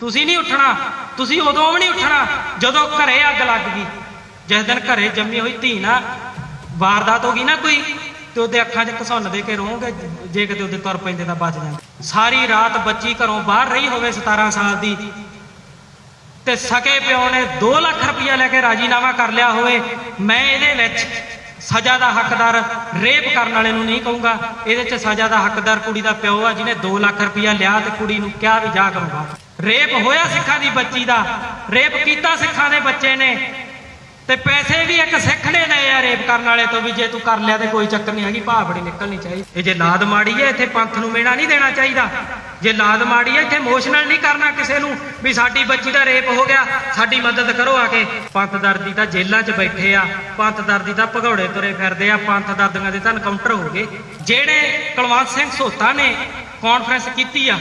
ਤੁਸੀਂ ਨਹੀਂ ਉੱਠਣਾ। ਤੁਸੀਂ ਉਦੋਂ ਵੀ ਨਹੀਂ ਉੱਠਣਾ, ਜਦੋਂ ਘਰੇ ਅੱਗ ਲੱਗ ਗਈ। ਜਿਸ ਦਿਨ ਘਰੇ ਜੰਮੀ ਹੋਈ ਧੀ ਨਾ, ਵਾਰਦਾਤ ਹੋ ਗਈ ਨਾ ਕੋਈ, ਤੇ ਉਹਦੇ ਅੱਖਾਂ 'ਚ ਘਸੁੰਨ ਦੇ ਕੇ ਰੋਗੇ, ਜੇ ਕਿਤੇ ਉਹਦੇ ਤੁਰ ਪੈਂਦੇ ਤਾਂ ਬਚ ਜਾਂਦੇ। ਸਾਰੀ ਰਾਤ ਬੱਚੀ ਘਰੋਂ ਬਾਹਰ ਰਹੀ ਹੋਵੇ 17 ਸਾਲ ਦੀ, ਤੇ ਸਕੇ ਪਿਓ ਨੇ 2 ਲੱਖ ਰੁਪਇਆ ਲੈ ਕੇ ਰਾਜੀਨਾਮਾ ਕਰ ਲਿਆ ਹੋਵੇ, ਮੈਂ ਇਹਦੇ ਵਿੱਚ ਸਜ਼ਾ ਦਾ ਹੱਕਦਾਰ, ਰੇਪ ਕਰਨ ਵਾਲੇ ਨੂੰ ਨਹੀਂ ਕਹੂੰਗਾ। ਇਹਦੇ 'ਚ ਸਜ਼ਾ ਦਾ ਹੱਕਦਾਰ ਕੁੜੀ ਦਾ ਪਿਓ ਆ, ਜਿਹਨੇ 2 ਲੱਖ ਰੁਪਇਆ ਲਿਆ ਤੇ ਕੁੜੀ ਨੂੰ ਕਿਹਾ ਵੀ ਜਾ ਕਰੂੰਗਾ। ਰੇਪ ਹੋਇਆ ਸਿੱਖਾਂ ਦੀ ਬੱਚੀ ਦਾ, ਰੇਪ ਕੀਤਾ ਸਿੱਖਾਂ ਦੇ ਬੱਚੇ ਨੇ। ਤੇ ਪੈਸੇ ਵੀ ਇੱਕ ਸਿੱਖ ਨੇ ਲਏ ਆ ਰੇਪ ਕਰਨ ਵਾਲੇ ਤੋਂ ਵੀ, ਜੇ ਤੂੰ ਕਰ ਲਿਆ ਤੇ ਕੋਈ ਚੱਕਰ ਨਹੀਂ ਹੈਗੀ, ਭਾਅ ਨਿਕਲਣੀ ਚਾਹੀਦੀ। ਇਹ ਜੇ ਲਾਦ ਮਾੜੀ ਹੈ, ਇੱਥੇ ਪੰਥ ਨੂੰ ਮੇਣਾ ਨਹੀਂ ਦੇਣਾ ਚਾਹੀਦਾ। ਜੇ ਲਾਦ ਮਾੜੀ ਹੈ, ਇੱਥੇ ਇਮੋਸ਼ਨਲ ਨਹੀਂ ਕਰਨਾ ਕਿਸੇ ਨੂੰ ਵੀ ਸਾਡੀ ਬੱਚੀ ਦਾ ਰੇਪ ਹੋ ਗਿਆ, ਸਾਡੀ ਮਦਦ ਕਰੋ ਆ ਕੇ। ਪੰਥ ਦਰਦੀ ਤਾਂ ਜੇਲ੍ਹਾਂ 'ਚ ਬੈਠੇ ਆ, ਪੰਥ ਦਰਦੀ ਤਾਂ ਭਗੌੜੇ ਤੁਰੇ ਫਿਰਦੇ ਆ, ਪੰਥ ਦਰਦੀਆਂ ਦੇ ਤਾਂ ਐਨਕਾਊਂਟਰ ਹੋ ਗਏ। ਜਿਹੜੇ ਕੁਲਵੰਤ ਸਿੰਘ ਸੋਤਾ ਨੇ ਕਾਨਫਰੰਸ ਕੀਤੀ ਆ,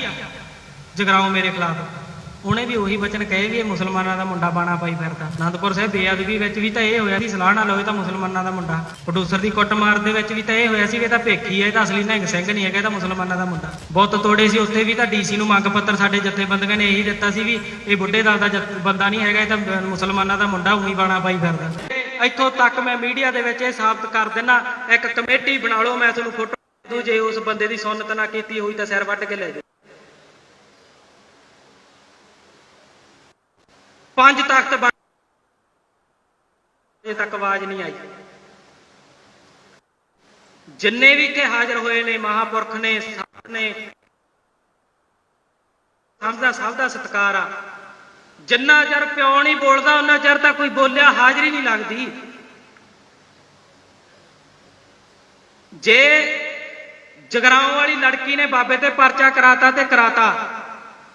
ਜਗਰਾਉਂ ਮੇਰੇ ਖਿਲਾਫ। ਉਹਨੇ ਵੀ ਉਹੀ ਬਚਨ ਕਹੇ ਵੀ ਇਹ ਮੁਸਲਮਾਨਾਂ ਦਾ ਮੁੰਡਾ ਬਾਣਾ ਪਾਈ ਫਿਰਦਾ। ਅਨੰਦਪੁਰ ਸਾਹਿਬ ਬੇਅਦਬੀ ਵਿੱਚ ਵੀ ਤਾਂ ਇਹ ਹੋਇਆ ਸੀ, ਸਲਾਹ ਨਾਲ ਹੋਏ ਤਾਂ ਮੁਸਲਮਾਨਾਂ ਦਾ ਮੁੰਡਾ। ਪ੍ਰੋਡੂਸਰ ਦੀ ਕੁੱਟਮਾਰ ਦੇ ਵਿੱਚ ਵੀ ਤਾਂ ਇਹ ਹੋਇਆ ਸੀ ਵੀ ਇਹ ਤਾਂ ਭੇਖੀ ਹੈ ਇਹ ਤਾਂ ਅਸਲੀ ਨਿਹੰਗ ਸਿੰਘ ਨਹੀਂ ਹੈਗਾ, ਇਹ ਤਾਂ ਮੁਸਲਮਾਨਾਂ ਦਾ ਮੁੰਡਾ। ਬਹੁਤ ਤੋੜੇ ਸੀ, ਉੱਥੇ ਵੀ ਤਾਂ ਡੀਸੀ ਨੂੰ ਮੰਗ ਪੱਤਰ ਸਾਡੇ ਜਥੇਬੰਦੀਆਂ ਨੇ ਇਹੀ ਦਿੱਤਾ ਸੀ ਵੀ ਇਹ ਬੁੱਢੇ ਦਲ ਦਾ ਜਥ- ਬੰਦਾ ਨਹੀਂ ਹੈਗਾ, ਇਹ ਤਾਂ ਮੁਸਲਮਾਨਾਂ ਦਾ ਮੁੰਡਾ ਉਹੀ ਬਾਣਾ ਪਾਈ ਫਿਰਦਾ। ਇੱਥੋਂ ਤੱਕ ਮੈਂ ਮੀਡੀਆ ਦੇ ਵਿੱਚ ਇਹ ਸਾਬਤ ਕਰ ਦਿੰਨਾ, ਇੱਕ ਕਮੇਟੀ ਬਣਾ ਲਓ, ਮੈਂ ਤੁਹਾਨੂੰ ਫੋਟੋ ਦੂ, ਜੇ ਉਸ ਬੰਦੇ ਦੀ ਸੁੰਨਤ ਨਾ ਕੀਤੀ ਹੋਈ ਤਾਂ ਸਿਰ ਵੱਟ ਕੇ ਲੈ ਜਾਓ। ਪੰਜ ਤਖਤ ਬਣ ਇਹ ਤੱਕ ਆਵਾਜ਼ ਨਹੀਂ ਆਈ। ਜਿੰਨੇ ਵੀ ਇੱਥੇ ਹਾਜ਼ਰ ਹੋਏ ਨੇ, ਮਹਾਪੁਰਖ ਨੇ, ਸੰਤ ਨੇ, ਸਭ ਦਾ ਸਭ ਦਾ ਸਤਿਕਾਰ ਆ। ਜਿੰਨਾ ਚਿਰ ਪਿਓ ਨਹੀਂ ਬੋਲਦਾ, ਉਹਨਾਂ ਚਿਰ ਤਾਂ ਕੋਈ ਬੋਲਿਆ ਹਾਜ਼ਰੀ ਨਹੀਂ ਲੱਗਦੀ। ਜੇ ਜਗਰਾਉਂ ਵਾਲੀ ਲੜਕੀ ਨੇ ਬਾਬੇ ਤੇ ਪਰਚਾ ਕਰਾਤਾ ਤੇ ਕਰਾਤਾ।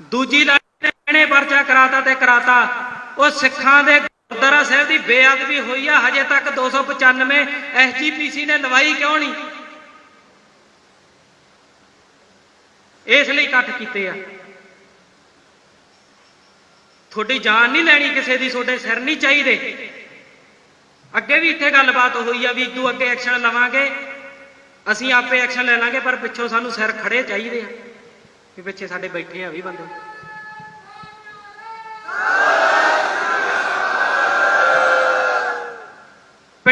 ਦੂਜੀ ਲੜਕੀ ਨੇ ਪਰਚਾ ਕਰਾਤਾ ਤੇ ਕਰਾਤਾ। ਉਹ ਸਿੱਖਾਂ ਦੇ ਗੁਰਦੁਆਰਾ ਸਾਹਿਬ ਦੀ ਬੇਅਦਬੀ ਹੋਈ ਆ, ਹਜੇ ਤੱਕ 295 ਐਸਜੀਪੀਸੀ ਨੇ ਲਵਾਈ ਕਿਉਂ ਨਹੀਂ? ਇਸ ਲਈ ਇਕੱਠ ਕੀਤੇ ਆ। ਤੁਹਾਡੀ ਜਾਨ ਨਹੀਂ ਲੈਣੀ ਕਿਸੇ ਦੀ, ਤੁਹਾਡੇ ਸਿਰ ਨਹੀਂ ਚਾਹੀਦੇ। ਅੱਗੇ ਵੀ ਇੱਥੇ ਗੱਲਬਾਤ ਹੋਈ ਆ ਵੀ ਇਦੋਂ ਅੱਗੇ ਐਕਸ਼ਨ ਲਵਾਂਗੇ, ਅਸੀਂ ਆਪੇ ਐਕਸ਼ਨ ਲੈ ਲਾਂਗੇ, ਪਰ ਪਿੱਛੋਂ ਸਾਨੂੰ ਸਿਰ ਖੜੇ ਚਾਹੀਦੇ ਆ। ਵੀ ਪਿੱਛੇ ਸਾਡੇ ਬੈਠੇ ਆ ਵੀ ਬੰਦੇ।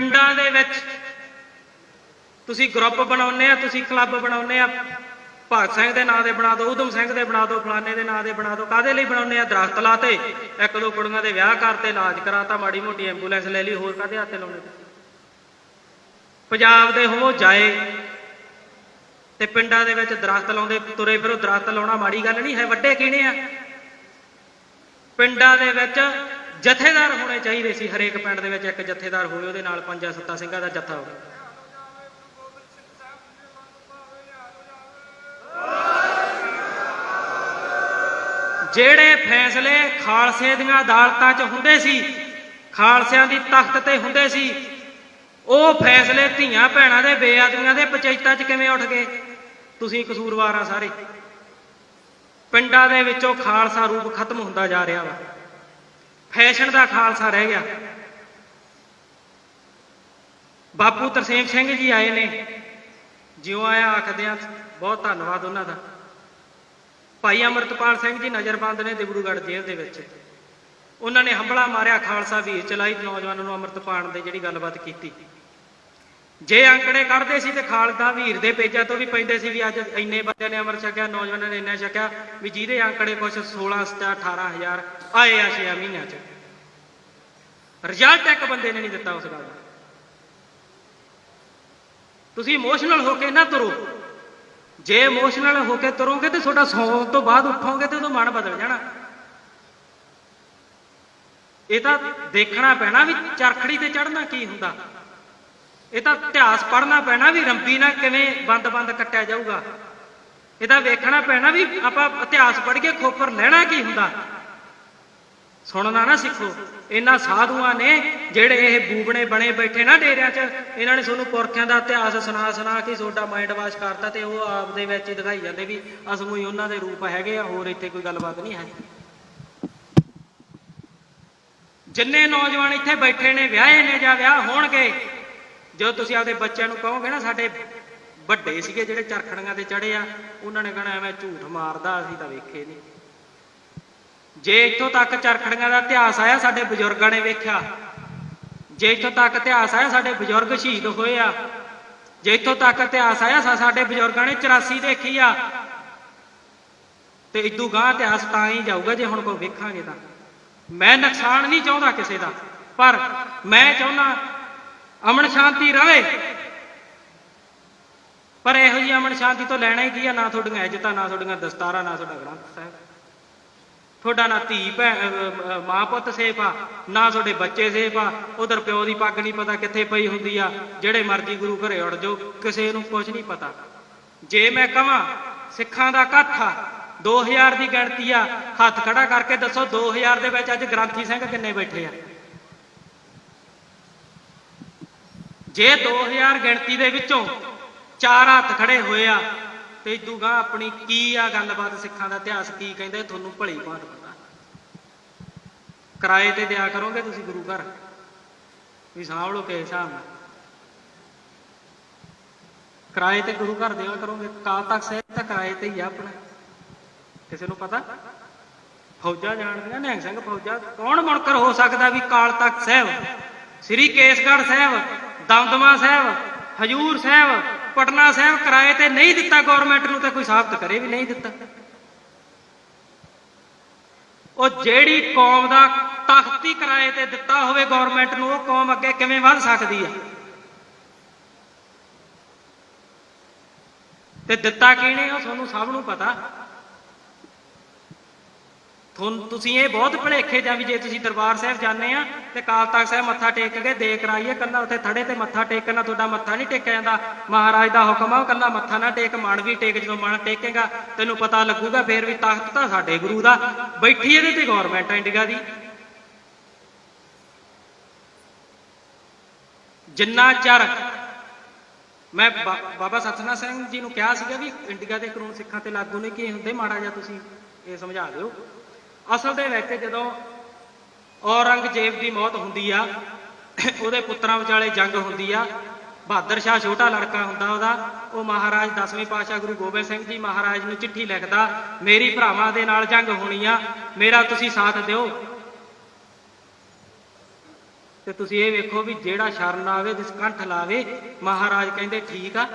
ਪਿੰਡਾਂ ਦੇ ਵਿੱਚ ਤੁਸੀਂ ਗਰੁੱਪ ਬਣਾਉਂਦੇ ਆ, ਤੁਸੀਂ ਕਲੱਬ ਬਣਾਉਂਦੇ ਆ। ਭਗਤ ਸਿੰਘ ਦੇ ਨਾਂ ਦੇ ਬਣਾ ਦਿਓ ਉਦਮ ਸਿੰਘ ਦੇ ਬਣਾ ਦਿਓ, ਫਲਾਣੇ ਦੇ ਨਾਂ ਦੇ ਬਣਾ ਦਿਓ। ਕਾਦੇ ਲਈ ਬਣਾਉਂਦੇ ਆ? ਦਰਖਤ ਲਾਤੇ ਇੱਕ ਦੋ ਕੁੜੀਆਂ ਦੇ ਵਿਆਹ ਕਰਤੇ ਇਲਾਜ ਕਰਾਤਾ ਮਾੜੀ ਮੋਟੀ ਐਂਬੂਲੈਂਸ ਲੈ ਲਈ, ਹੋਰ ਕਾਦੇ ਹੱਥੇ ਲਾਉਣੇ? ਪੰਜਾਬ ਦੇ ਹੋ ਜਾਏ ਤੇ ਪਿੰਡਾਂ ਦੇ ਵਿੱਚ ਦਰਖਤ ਲਾਉਂਦੇ, ਤੁਰੇ ਫਿਰੋ, ਦਰਖਤ ਲਾਉਣਾ ਮਾੜੀ ਗੱਲ ਨਹੀਂ ਹੈ, ਵੱਡੇ ਕਿਹਨੇ ਆ? ਪਿੰਡਾਂ ਦੇ ਵਿੱਚ ਜਥੇਦਾਰ ਹੋਣੇ ਚਾਹੀਦੇ ਸੀ, ਹਰੇਕ ਪਿੰਡ ਦੇ ਵਿੱਚ ਇੱਕ ਜਥੇਦਾਰ ਹੋਵੇ, ਉਹਦੇ ਨਾਲ ਪੰਜਾਂ ਸੱਤਾਂ ਸਿੰਘਾਂ ਦਾ ਜੱਥਾ ਹੋਵੇ। ਜਿਹੜੇ ਫੈਸਲੇ ਖਾਲਸੇ ਦੀਆਂ ਅਦਾਲਤਾਂ 'ਚ ਹੁੰਦੇ ਸੀ, ਖਾਲਸਿਆਂ ਦੀ ਤਖਤ ਤੇ ਹੁੰਦੇ ਸੀ, ਉਹ ਫੈਸਲੇ ਧੀਆਂ ਭੈਣਾਂ ਦੇ ਬੇਆਦਮੀਆਂ ਦੇ ਪੰਚਾਇਤਾਂ 'ਚ ਕਿਵੇਂ ਉੱਠ ਗਏ? ਤੁਸੀਂ ਕਸੂਰਵਾਰ ਆ ਸਾਰੇ। ਪਿੰਡਾਂ ਦੇ ਵਿੱਚੋਂ ਖਾਲਸਾ ਰੂਪ ਖਤਮ ਹੁੰਦਾ ਜਾ ਰਿਹਾ ਵਾ। ਫੈਸ਼ਨ ਦਾ ਖਾਲਸਾ ਰਹਿ ਗਿਆ। ਬਾਪੂ ਤਰਸੇਮ ਸਿੰਘ ਜੀ ਆਏ ਨੇ। ਜਿਉਂ ਆਇਆ ਆਖਦਿਆਂ, ਬਹੁਤ ਧੰਨਵਾਦ ਉਹਨਾਂ ਦਾ। ਭਾਈ ਅਮਰਤਪਾਲ ਸਿੰਘ ਜੀ ਨਜ਼ਰਬੰਦ ਨੇ ਦਿਬੜੂਗੜ੍ਹ ਜੇਲ੍ਹ ਦੇ ਵਿੱਚ। ਉਹਨਾਂ ਨੇ ਹੰਬਲਾ ਮਾਰਿਆ, ਖਾਲਸਾ ਵੀਰ ਚਲਾਈ, ਨੌਜਵਾਨਾਂ ਨੂੰ ਅੰਮ੍ਰਿਤ ਪਾਣ ਦੇ ਜਿਹੜੀ ਗੱਲਬਾਤ ਕੀਤੀ। ਜੇ ਅੰਕੜੇ ਕੱਢਦੇ ਸੀ ਤੇ ਖਾਲਸਾ ਵੀਰ ਦੇ ਪੇਜਾਂ ਤੋਂ ਵੀ ਪੈਂਦੇ ਸੀ ਵੀ ਅੱਜ ਇੰਨੇ ਬੰਦਿਆਂ ਨੇ ਅੰਮ੍ਰਿਤ ਛਕਿਆ, ਨੌਜਵਾਨਾਂ ਨੇ ਇੰਨਾ ਛਕਿਆ ਵੀ ਜਿਹਦੇ ਅੰਕੜੇ ਕੁਛ 16 17 18000 ਆਏ ਆ 6 ਮਹੀਨਿਆਂ ਚ। ਰਿਜ਼ਲਟ ਇੱਕ ਬੰਦੇ ਨੇ ਨਹੀਂ ਦਿੱਤਾ ਉਸ ਗੱਲ ਦਾ। ਤੁਸੀਂ ਇਮੋਸ਼ਨਲ ਹੋ ਕੇ ਨਾ ਤੁਰੋ। ਜੇ ਇਮੋਸ਼ਨਲ ਹੋ ਕੇ ਤੁਰੋਗੇ ਤੇ ਤੁਹਾਡਾ ਸੌਣ ਤੋਂ ਬਾਅਦ ਉੱਠੋਗੇ ਤੇ ਉਦੋਂ ਮਨ ਬਦਲ ਜਾਣਾ। ਇਹ ਤਾਂ ਦੇਖਣਾ ਪੈਣਾ ਵੀ ਚਰਖੜੀ ਤੇ ਚੜਨਾ ਕੀ ਹੁੰਦਾ। ਇਹ ਤਾਂ ਇਤਿਹਾਸ ਪੜ੍ਹਨਾ ਪੈਣਾ ਵੀ, ਰੰਬੀ ਨਾਲ ਕਿਵੇਂ ਬੰਦ-ਬੰਦ ਕੱਟਿਆ ਜਾਊਗਾ? ਇਹ ਤਾਂ ਵੇਖਣਾ ਪੈਣਾ ਵੀ, ਆਪਾਂ ਇਤਿਹਾਸ ਪੜ੍ਹ ਕੇ ਖੋਪਰ ਲੈਣਾ ਕੀ ਹੁੰਦਾ? ਸੁਣਨਾ ਨਾ ਸਿੱਖੋ। ਇਹਨਾਂ ਸਾਧੂਆਂ ਨੇ ਜਿਹੜੇ ਇਹ ਬੂਬਣੇ ਬਣੇ ਬੈਠੇ ਨਾ ਡੇਰਿਆਂ 'ਚ, ਇਹਨਾਂ ਨੇ ਤੁਹਾਨੂੰ ਪੁਰਖਿਆਂ ਦਾ ਇਤਿਹਾਸ ਸੁਣਾ ਸੁਣਾ ਕੇ ਤੁਹਾਡਾ ਮਾਈਂਡ ਵਾਸ਼ ਕਰਤਾ ਤੇ ਉਹ ਆਪ ਦੇ ਵਿੱਚ ਹੀ ਦਿਖਾਈ ਜਾਂਦੇ ਵੀ ਅਸਮੂ ਹੀ ਉਹਨਾਂ ਦੇ ਰੂਪ ਹੈਗੇ ਆ, ਹੋਰ ਇੱਥੇ ਕੋਈ ਗੱਲਬਾਤ ਨਹੀਂ ਹੈ। ਜਿੰਨੇ ਨੌਜਵਾਨ ਇੱਥੇ ਬੈਠੇ ਨੇ, ਵਿਆਹੇ ਨੇ ਜਾਂ ਵਿਆਹ ਹੋਣਗੇ ਜਦੋਂ ਤੁਸੀਂ ਆਪਦੇ ਬੱਚਿਆਂ ਨੂੰ ਕਹੋਗੇ ਨਾ, ਸਾਡੇ ਵੱਡੇ ਸੀਗੇ ਜਿਹੜੇ ਚਰਖੜੀਆਂ ਤੇ ਚੜੇ ਆ, ਉਹਨਾਂ ਨੇ ਕਹਣਾ ਐਵੇਂ ਝੂਠ ਮਾਰਦਾ, ਅਸੀਂ ਤਾਂ ਵੇਖੇ ਨਹੀਂ ਜੇ ਇੱਥੋਂ ਤੱਕ ਚਰਖੜੀਆਂ ਦਾ ਇਤਿਹਾਸ ਆਇਆ, ਸਾਡੇ ਬਜ਼ੁਰਗਾਂ ਨੇ ਵੇਖਿਆ। ਜੇ ਇੱਥੋਂ ਤੱਕ ਇਤਿਹਾਸ ਆਇਆ, ਸਾਡੇ ਬਜ਼ੁਰਗ ਸ਼ਹੀਦ ਹੋਏ ਆ। ਜੇ ਇੱਥੋਂ ਤੱਕ ਇਤਿਹਾਸ ਆਇਆ ਸਾਡੇ ਬਜ਼ੁਰਗਾਂ ਨੇ 84 ਦੇਖੀ ਆ। ਤੇ ਇਦੋਂ ਗਾਂ ਇਤਿਹਾਸ ਤਾਂ ਹੀ ਜਾਊਗਾ, ਜੇ ਹੁਣ ਕੋਈ ਵੇਖਾਂਗੇ ਤਾਂ। ਮੈਂ ਨੁਕਸਾਨ ਨਹੀਂ ਚਾਹੁੰਦਾ ਕਿਸੇ ਦਾ, ਪਰ ਮੈਂ ਚਾਹੁੰਦਾ ਅਮਨ ਸ਼ਾਂਤੀ ਰਵੇ। ਪਰ ਇਹੋ ਜਿਹੀ ਅਮਨ ਸ਼ਾਂਤੀ ਤੋਂ ਲੈਣਾ ਹੀ ਕੀ ਆ? ਨਾ ਤੁਹਾਡੀਆਂ ਇੱਜ਼ਤਾਂ, ਨਾ ਤੁਹਾਡੀਆਂ ਦਸਤਾਰਾਂ, ਨਾ ਤੁਹਾਡਾ ਗ੍ਰੰਥ ਸਾਹਿਬ। ਤੁਹਾਡਾ ਨਾ ਧੀ ਭੈਣ ਮਾਂ ਪੁੱਤ ਸੇਫ ਆ, ਨਾ ਤੁਹਾਡੇ ਬੱਚੇ ਸੇਫ ਆ। ਉਧਰ ਪਿਓ ਦੀ ਪੱਗ ਨਹੀਂ ਪਤਾ ਕਿੱਥੇ ਪਈ ਹੁੰਦੀ ਆ। ਜਿਹੜੇ ਮਰਜ਼ੀ ਗੁਰੂ ਘਰੇ ਉੜ ਜਾਓ, ਕਿਸੇ ਨੂੰ ਕੁਝ ਨਹੀਂ ਪਤਾ। ਜੇ ਮੈਂ ਕਹਾਂ ਸਿੱਖਾਂ ਦਾ ਇਕੱਠ ਆ 2000 ਦੀ ਗਿਣਤੀ ਆ, ਹੱਥ ਖੜਾ ਕਰਕੇ ਦੱਸੋ 2000 ਦੇ ਵਿੱਚ ਅੱਜ ਗ੍ਰੰਥੀ ਸਿੰਘ ਕਿੰਨੇ ਬੈਠੇ ਆ? ਜੇ 2000 ਗਿਣਤੀ ਦੇ ਵਿੱਚੋਂ ਚਾਰ ਹੱਥ ਖੜੇ ਹੋਏ ਆ, ਤੇ ਇਦੂ ਆਪਣੀ ਕੀ ਆ ਗੱਲਬਾਤ ਸਿੱਖਾਂ ਦਾ ਇਤਿਹਾਸ ਕੀ ਕਹਿੰਦਾ ਤੁਹਾਨੂੰ ਭਲੀ ਭਾਂਤ ਪਤਾ। ਕਿਰਾਏ ਤੇ ਦਿਆ ਕਰੋਗੇ ਤੁਸੀਂ ਗੁਰੂ ਘਰ? ਵੀ ਸਾਂਭ ਲਓ ਕਿਸੇ ਹਿਸਾਬ ਨਾਲ। ਕਿਰਾਏ ਤੇ ਗੁਰੂ ਘਰ ਦਿਆ ਕਰੋਗੇ, ਕਾਲ ਤੱਕ ਸਾਹਿਬ ਤਾਂ ਕਿਰਾਏ ਤੇ ਹੀ ਆ ਆਪਣਾ। ਕਿਸੇ ਨੂੰ ਪਤਾ? ਫੌਜਾਂ ਜਾਣਦੀਆਂ, ਨਿਹੰਗ ਸਿੰਘ ਫੌਜਾਂ। ਕੌਣ ਮੁਨਕਰ ਹੋ ਸਕਦਾ ਵੀ ਕਾਲ ਤੱਕ ਸਾਹਿਬ, ਸ੍ਰੀ ਕੇਸਗੜ੍ਹ ਸਾਹਿਬ ਦਮਦਮਾ ਸਾਹਿਬ, ਹਜੂਰ ਸਾਹਿਬ, ਪਟਨਾ ਸਾਹਿਬ ਕਿਰਾਏ ਤੇ ਨਹੀਂ ਦਿੱਤਾ ਗਵਰਨਮੈਂਟ ਨੂੰ ਤੇ ਕੋਈ ਸਾਬਤ ਕਰੇ ਵੀ ਨਹੀਂ ਦਿੱਤਾ। ਉਹ ਜਿਹੜੀ ਕੌਮ ਦਾ ਤਖਤ ਕਿਰਾਏ ਤੇ ਦਿੱਤਾ ਹੋਵੇ ਗਵਰਨਮੈਂਟ ਨੂੰ, ਉਹ ਕੌਮ ਅੱਗੇ ਕਿਵੇਂ ਵੱਧ ਸਕਦੀ ਹੈ? ਤੇ ਦਿੱਤਾ ਕਿਹਨੇ? ਉਹ ਤੁਹਾਨੂੰ ਸਭ ਨੂੰ ਪਤਾ। ਤੁਹਾਨੂੰ ਤੁਸੀਂ ਇਹ ਬਹੁਤ ਭੁਲੇਖੇ ਜਾਂ ਵੀ ਜੇ ਤੁਸੀਂ ਦਰਬਾਰ ਸਾਹਿਬ ਜਾਂਦੇ ਆ ਤੇ ਕਾਲ ਤਖਤ ਸਾਹਿਬ ਮੱਥਾ ਟੇਕ ਕੇ ਦੇ ਕਰਾਈਏ ਕੱਲਾ ਉੱਥੇ ਥੜੇ ਤੇ ਮੱਥਾ ਟੇਕਣਾ ਤੁਹਾਡਾ ਮੱਥਾ ਨਹੀਂ ਟੇਕਿਆ ਜਾਂਦਾ। ਮਹਾਰਾਜ ਦਾ ਹੁਕਮ ਆ, ਉਹ ਕੱਲਾ ਮੱਥਾ ਨਾ ਟੇਕ, ਮਨ ਵੀ ਟੇਕ, ਜਦੋਂ ਮਨ ਟੇਕੇਗਾ, ਤੈਨੂੰ ਪਤਾ ਲੱਗੂਗਾ, ਫੇਰ ਵੀ ਤਖਤ ਤਾਂ ਸਾਡੇ ਗੁਰੂ ਦਾ। ਬੈਠੀ ਇਹਦੇ ਤੇ ਗਵਰਨਮੈਂਟ ਆ ਇੰਡੀਆ ਦੀ। ਜਿੰਨਾ ਚਿਰ ਮੈਂ ਬਾਬਾ ਸਤਨਾਮ ਸਿੰਘ ਜੀ ਨੂੰ ਕਿਹਾ ਸੀਗਾ ਵੀ ਇੰਡੀਆ ਦੇ ਕਾਨੂੰਨ ਸਿੱਖਾਂ ਤੇ ਲਾਗੂ ਨਹੀਂ ਕੀ ਹੁੰਦੇ, ਮਾੜਾ ਜਿਹਾ ਤੁਸੀਂ ਇਹ ਸਮਝਾ ਦਿਓ। ਅਸਲ ਦੇ ਵਿੱਚ ਜਦੋਂ ਔਰੰਗਜ਼ੇਬ ਦੀ ਮੌਤ ਹੁੰਦੀ ਆ, ਉਹਦੇ ਪੁੱਤਰਾਂ ਵਿਚਾਲੇ ਜੰਗ ਹੁੰਦੀ ਆ, ਬਹਾਦਰ ਸ਼ਾਹ ਛੋਟਾ ਲੜਕਾ ਹੁੰਦਾ ਉਹਦਾ, ਉਹ ਮਹਾਰਾਜ ਦਸਵੇਂ ਪਾਤਸ਼ਾਹ ਗੁਰੂ ਗੋਬਿੰਦ ਸਿੰਘ ਜੀ ਮਹਾਰਾਜ ਨੂੰ ਚਿੱਠੀ ਲਿਖਦਾ, ਮੇਰੀ ਭਰਾਵਾਂ ਦੇ ਨਾਲ ਜੰਗ ਹੋਣੀ ਆ, ਮੇਰਾ ਤੁਸੀਂ ਸਾਥ ਦਿਓ। ਤੇ ਤੁਸੀਂ ਇਹ ਵੇਖੋ ਵੀ ਜਿਹੜਾ ਸ਼ਰਨ ਆਵੇ, ਜਿਸ ਕੰਠ ਲਾਵੇ, ਮਹਾਰਾਜ ਕਹਿੰਦੇ ਠੀਕ ਆ,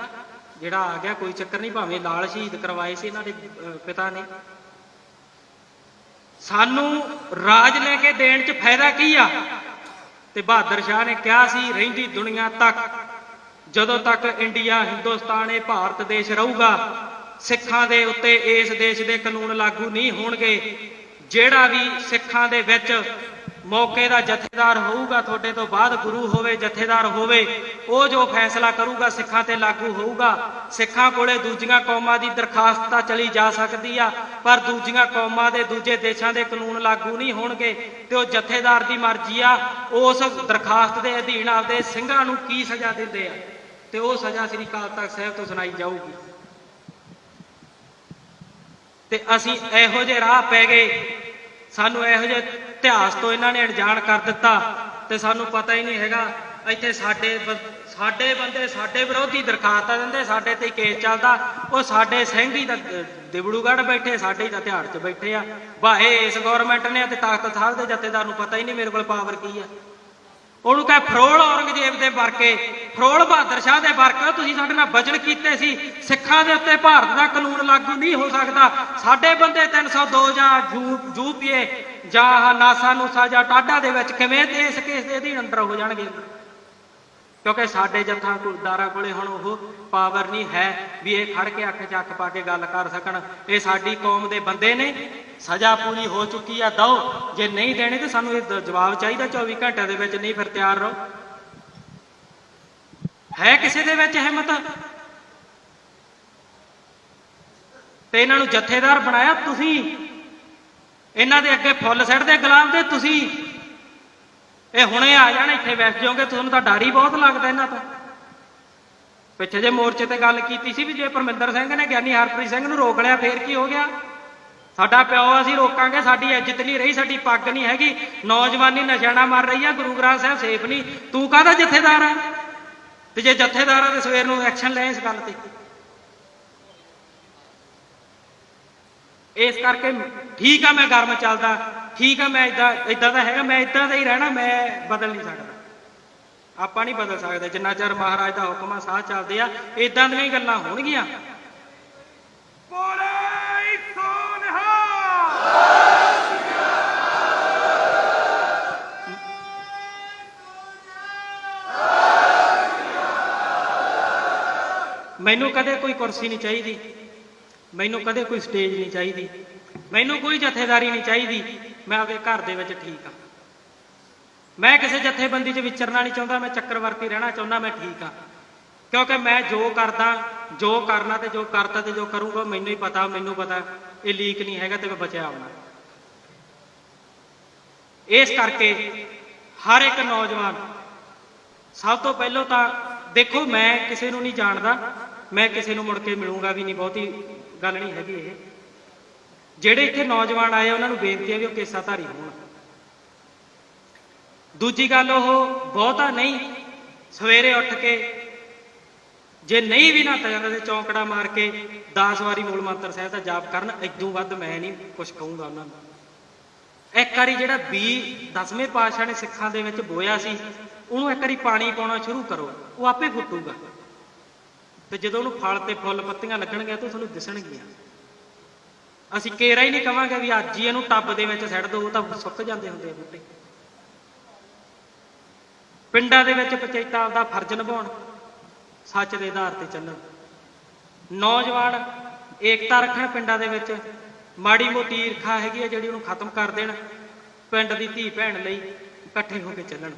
ਜਿਹੜਾ ਆ ਗਿਆ, ਕੋਈ ਚੱਕਰ ਨਹੀਂ, ਭਾਵੇਂ ਲਾਲ ਸ਼ਹੀਦ ਕਰਵਾਏ ਸੀ ਇਹਨਾਂ ਦੇ ਪਿਤਾ ਨੇ। ਸਾਨੂੰ ਰਾਜ ਲੈ ਕੇ ਦੇਣ 'ਚ ਫਾਇਦਾ ਕੀ ਆ? ਤੇ ਬਹਾਦਰ ਸ਼ਾਹ ਨੇ ਕਿਹਾ ਸੀ, ਰਹਿੰਦੀ ਦੁਨੀਆ ਤੱਕ, ਜਦੋਂ ਤੱਕ ਇੰਡੀਆ, ਹਿੰਦੁਸਤਾਨ ਇਹ ਭਾਰਤ ਦੇਸ਼ ਰਹੂਗਾ, ਸਿੱਖਾਂ ਦੇ ਉੱਤੇ ਇਸ ਦੇਸ਼ ਦੇ ਕਾਨੂੰਨ ਲਾਗੂ ਨਹੀਂ ਹੋਣਗੇ, ਜਿਹੜਾ ਵੀ ਸਿੱਖਾਂ ਦੇ ਵਿੱਚ ਮੌਕੇ ਦਾ ਜਥੇਦਾਰ ਹੋਊਗਾ, ਤੁਹਾਡੇ ਤੋਂ ਬਾਅਦ ਗੁਰੂ ਹੋਵੇ, ਜਥੇਦਾਰ ਹੋਵੇ, ਉਹ ਜੋ ਫੈਸਲਾ ਕਰੂਗਾ ਸਿੱਖਾਂ ਤੇ ਲਾਗੂ ਹੋਊਗਾ। ਸਿੱਖਾਂ ਕੋਲੇ ਦੂਜੀਆਂ ਕੌਮਾਂ ਦੀ ਦਰਖਾਸਤ ਤਾਂ ਚਲੀ ਜਾ ਸਕਦੀ ਆ, ਪਰ ਦੂਜੀਆਂ ਕੌਮਾਂ ਦੇ ਦੂਜੇ ਦੇਸ਼ਾਂ ਦੇ ਕਾਨੂੰਨ ਲਾਗੂ ਨਹੀਂ ਹੋਣਗੇ ਤੇ ਉਹ ਜਥੇਦਾਰ ਦੀ ਮਰਜ਼ੀ ਆ, ਉਸ ਦਰਖਾਸਤ ਦੇ ਅਧੀਨ ਆਪਦੇ ਸਿੰਘਾਂ ਨੂੰ ਕੀ ਸਜ਼ਾ ਦਿੰਦੇ ਆ? ਤੇ ਉਹ ਸਜ਼ਾ ਸ੍ਰੀ ਅਕਾਲ ਤਖਤ ਸਾਹਿਬ ਤੋਂ ਸੁਣਾਈ ਜਾਊਗੀ। ਤੇ ਅਸੀਂ ਇਹੋ ਜਿਹੇ ਰਾਹ ਪੈ ਗਏ, ਸਾਨੂੰ ਇਹੋ ਜਿਹੇ ਇਤਿਹਾਸ ਤੋਂ ਇਹਨਾਂ ਨੇ ਅਣਜਾਣ ਕਰ ਦਿੱਤਾ ਤੇ ਸਾਨੂੰ ਪਤਾ ਹੀ ਨਹੀਂ ਹੈਗਾ, ਇੱਥੇ ਸਾਡੇ ਸਾਡੇ ਬੰਦੇ ਸਾਡੇ ਵਿਰੋਧੀ ਦਰਖਾਸਤਾਂ ਦਿੰਦੇ, ਸਾਡੇ ਤੇ ਕੇਸ ਚੱਲਦਾ, ਉਹ ਸਾਡੇ ਸਿੰਘ ਹੀ ਤਾਂ ਦ- ਬੈਠੇ, ਸਾਡੇ ਹੀ ਤਾਂ ਤਿਹਾੜ 'ਚ ਬੈਠੇ ਆ। ਵਾਹੇ ਇਸ ਗਵਰਨਮੈਂਟ ਨੇ ਤੇ ਤਾਕਤ ਸਾਹਿਬ ਦੇ ਜਥੇਦਾਰ ਨੂੰ ਪਤਾ ਹੀ ਨਹੀਂ ਮੇਰੇ ਕੋਲ ਪਾਵਰ ਕੀ ਆ। ਉਹਨੂੰ ਕਹੇ ਫਰੋਲ ਔਰੰਗਜ਼ੇਬ ਦੇ ਵਰਕੇ ਫਰੋਲ ਬਹਾਦਰ ਸ਼ਾਹ ਦੇ ਵਰਕੇ ਤੁਸੀਂ ਸਾਡੇ ਨਾਲ ਵਚਨ ਕੀਤੇ ਸੀ, ਸਿੱਖਾਂ ਦੇ ਉੱਤੇ ਭਾਰਤ ਦਾ ਕਾਨੂੰਨ ਲਾਗੂ ਨਹੀਂ ਹੋ ਸਕਦਾ। ਸਾਡੇ ਬੰਦੇ 302 ਜਾਂ ਜੂ ਜੂਪੀਏ ਜਾਂ ਨਾਸਾ ਨੂਸਾ ਜਾਂ ਟਾਡਾ ਦੇ ਵਿੱਚ ਕਿਵੇਂ ਤੇ ਇਸ ਕੇਸ ਦੇ ਅਧੀਨ ਅੰਦਰ ਹੋ ਜਾਣਗੇ? ਕਿਉਂਕਿ ਸਾਡੇ ਜਥਾਦਾਰਾਂ ਕੋਲੇ ਹੁਣ ਉਹ ਪਾਵਰ ਨਹੀਂ ਹੈ ਵੀ ਇਹ ਖੜ ਕੇ ਅੱਖ 'ਚ ਅੱਖ ਪਾ ਕੇ ਗੱਲ ਕਰ ਸਕਣ। ਇਹ ਸਾਡੀ ਕੌਮ ਦੇ ਬੰਦੇ ਨੇ ਸਜ਼ਾ ਪੂਰੀ ਹੋ ਚੁੱਕੀ ਆ, ਦਓ। ਜੇ ਨਹੀਂ ਦੇਣੇ ਤੇ ਸਾਨੂੰ ਇਹ ਜਵਾਬ ਚਾਹੀਦਾ 24 ਘੰਟਿਆਂ ਦੇ ਵਿੱਚ, ਨਹੀਂ ਫਿਰ ਤਿਆਰ ਰਹੋ। ਹੈ ਕਿਸੇ ਦੇ ਵਿੱਚ ਹਿੰਮਤ? ਤੇ ਇਹਨਾਂ ਨੂੰ ਜਥੇਦਾਰ ਬਣਾਇਆ ਤੁਸੀਂ? ਇਹਨਾਂ ਦੇ ਅੱਗੇ ਫੁੱਲ ਸੱਟਦੇ ਗੁਲਾਬ ਦੇ ਤੁਸੀਂ? ਇਹ ਹੁਣੇ ਆ ਜਾਣ, ਇੱਥੇ ਬੈਠ ਜਾਓਗੇ, ਤੁਹਾਨੂੰ ਤਾਂ ਡਰ ਹੀ ਬਹੁਤ ਲੱਗਦਾ ਇਹਨਾਂ ਤੋਂ। ਪਿੱਛੇ ਜੇ ਮੋਰਚੇ ਤੇ ਗੱਲ ਕੀਤੀ ਸੀ ਵੀ ਜੇ ਪਰਮਿੰਦਰ ਸਿੰਘ ਨੇ ਗਿਆਨੀ ਹਰਪ੍ਰੀਤ ਸਿੰਘ ਨੂੰ ਰੋਕ ਲਿਆ, ਫੇਰ ਕੀ ਹੋ ਗਿਆ? ਸਾਡਾ ਪਿਓ ਅਸੀਂ ਰੋਕਾਂਗੇ, ਸਾਡੀ ਇੱਜ਼ਤ ਨਹੀਂ ਰਹੀ, ਸਾਡੀ ਪੱਗ ਨਹੀਂ ਹੈਗੀ। ਨੌਜਵਾਨੀ ਨਸ਼ਾਣਾ ਮਰ ਰਹੀ ਆ, ਗੁਰੂ ਗ੍ਰੰਥ ਸਾਹਿਬ ਸੇਫ ਨਹੀਂ। ਤੂੰ ਕਾਹਦਾ ਜਥੇਦਾਰ ਆ? ਤੇ ਜੇ ਜਥੇਦਾਰ ਆ ਤੇ ਸਵੇਰ ਨੂੰ ਐਕਸ਼ਨ ਲੈ ਇਸ ਗੱਲ ਤੇ? ਇਸ ਕਰਕੇ ਠੀਕ ਆ ਮੈਂ ਗਰਮ ਚੱਲਦਾ, ਠੀਕ ਆ ਮੈਂ ਇਦਾਂ ਇਦਾਂ ਦਾ ਹੈਗਾ, ਮੈਂ ਇਦਾਂ ਦਾ ਹੀ ਰਹਿਣਾ, ਮੈਂ ਬਦਲ ਨਹੀਂ ਸਕਦਾ। ਆਪਾਂ ਨਹੀਂ ਬਦਲ ਸਕਦੇ, ਜਿੰਨਾ ਚਿਰ ਮਹਾਰਾਜ ਦਾ ਹੁਕਮ ਆ, ਸਾਹ ਚੱਲਦੇ ਆ ਇਦਾਂ ਦੀਆਂ ਹੀ ਗੱਲਾਂ ਹੋਣਗੀਆਂ। ਬੋਲੇ ਮੈਨੂੰ ਕਦੇ ਕੋਈ ਕੁਰਸੀ ਨਹੀਂ ਚਾਹੀਦੀ। ਮੈਨੂੰ ਕਦੇ ਕੋਈ ਸਟੇਜ ਨਹੀਂ ਚਾਹੀਦੀ। ਮੈਨੂੰ ਕੋਈ ਜਥੇਦਾਰੀ ਨਹੀਂ ਚਾਹੀਦੀ। ਮੈਂ ਆਪਦੇ ਘਰ ਦੇ ਵਿੱਚ ਠੀਕ ਆ ਮੈਂ ਕਿਸੇ ਜਥੇਬੰਦੀ 'ਚ ਵਿਚਰਨਾ ਨਹੀਂ ਚਾਹੁੰਦਾ। ਮੈਂ ਚੱਕਰਵਰਤੀ ਰਹਿਣਾ ਚਾਹੁੰਦਾ। ਮੈਂ ਠੀਕ ਆ ਕਿਉਂਕਿ ਮੈਂ ਜੋ ਕਰਦਾ, ਜੋ ਕਰਨਾ ਤੇ ਜੋ ਕਰਤਾ ਤੇ ਜੋ ਕਰੂੰਗਾ, ਮੈਨੂੰ ਹੀ ਪਤਾ, ਮੈਨੂੰ ਪਤਾ। ਇਹ ਲੀਕ ਨਹੀਂ ਹੈਗਾ ਤੇ ਮੈਂ ਬਚਿਆ ਆਉਣਾ ਇਸ ਕਰਕੇ ਹਰ ਇੱਕ ਨੌਜਵਾਨ, ਸਭ ਤੋਂ ਪਹਿਲਾਂ ਤਾਂ ਦੇਖੋ, ਮੈਂ ਕਿਸੇ ਨੂੰ ਨਹੀਂ ਜਾਣਦਾ। ਮੈਂ ਕਿਸੇ ਨੂੰ ਮੁੜ ਕੇ ਮਿਲੂੰਗਾ ਵੀ ਨਹੀਂ, ਬਹੁਤੀ ਗੱਲ ਨਹੀਂ ਹੈਗੀ ਇਹ। ਜਿਹੜੇ ਇੱਥੇ ਨੌਜਵਾਨ ਆਏ, ਉਹਨਾਂ ਨੂੰ ਬੇਨਤੀ ਹੈ ਵੀ ਉਹ ਕੇਸਾਧਾਰੀ ਹੋਣ। ਦੂਜੀ ਗੱਲ ਉਹ ਬਹੁਤਾ ਨਹੀਂ, ਸਵੇਰੇ ਉੱਠ ਕੇ ਜੇ ਨਹੀਂ ਵੀ ਨਾ ਜਾਂਦਾ ਤੇ ਚੌਂਕੜਾ ਮਾਰ ਕੇ 10 ਵਾਰੀ ਮੂਲ ਮੰਤਰ ਸਾਹਿਬ ਦਾ ਜਾਪ ਕਰਨ ਇਦੋਂ ਵੱਧ ਮੈਂ ਨਹੀਂ ਕੁਝ ਕਹੂੰਗਾ ਉਹਨਾਂ ਨੂੰ। ਇੱਕ ਵਾਰੀ ਜਿਹੜਾ ਬੀ 10ਵੇਂ ਪਾਤਸ਼ਾਹ ਨੇ ਸਿੱਖਾਂ ਦੇ ਵਿੱਚ ਬੋਇਆ ਸੀ, ਉਹਨੂੰ ਇੱਕ ਵਾਰੀ ਪਾਣੀ ਪਾਉਣਾ ਸ਼ੁਰੂ ਕਰੋ, ਉਹ ਆਪੇ ਫੁੱਟੂਗਾ। ਤੇ ਜਦੋਂ ਉਹਨੂੰ ਫਲ ਤੇ ਫੁੱਲ ਪੱਤੀਆਂ ਲੱਗਣਗੀਆਂ ਤਾਂ ਤੁਹਾਨੂੰ ਦਿਸਣਗੀਆਂ। ਅਸੀਂ ਕੇਰਾ ਹੀ ਨਹੀਂ ਕਵਾਂਗੇ ਵੀ ਅੱਜ ਹੀ ਇਹਨੂੰ ਟੱਬ ਦੇ ਵਿੱਚ ਸੱਟ ਦੋ, ਉਹ ਤਾਂ ਸੁੱਕ ਜਾਂਦੇ ਹੁੰਦੇ ਆ ਬੂਟੇ। ਪਿੰਡਾਂ ਦੇ ਵਿੱਚ ਪੰਚਾਇਤਾਂ ਆਪਦਾ ਫਰਜ਼ ਨਿਭਾਉਣ, ਸੱਚ ਦੇ ਆਧਾਰ ਤੇ ਚੱਲਣ। ਨੌਜਵਾਨ ਏਕਤਾ ਰੱਖਣ ਪਿੰਡਾਂ ਦੇ ਵਿੱਚ, ਮਾੜੀ ਮੋਟੀ ਈਰਖਾ ਹੈਗੀ ਆ ਜਿਹੜੀ ਉਹਨੂੰ ਖਤਮ ਕਰ ਦੇਣ, ਪਿੰਡ ਦੀ ਧੀ ਭੈਣ ਲਈ ਇਕੱਠੇ ਹੋ ਕੇ ਚੱਲਣ।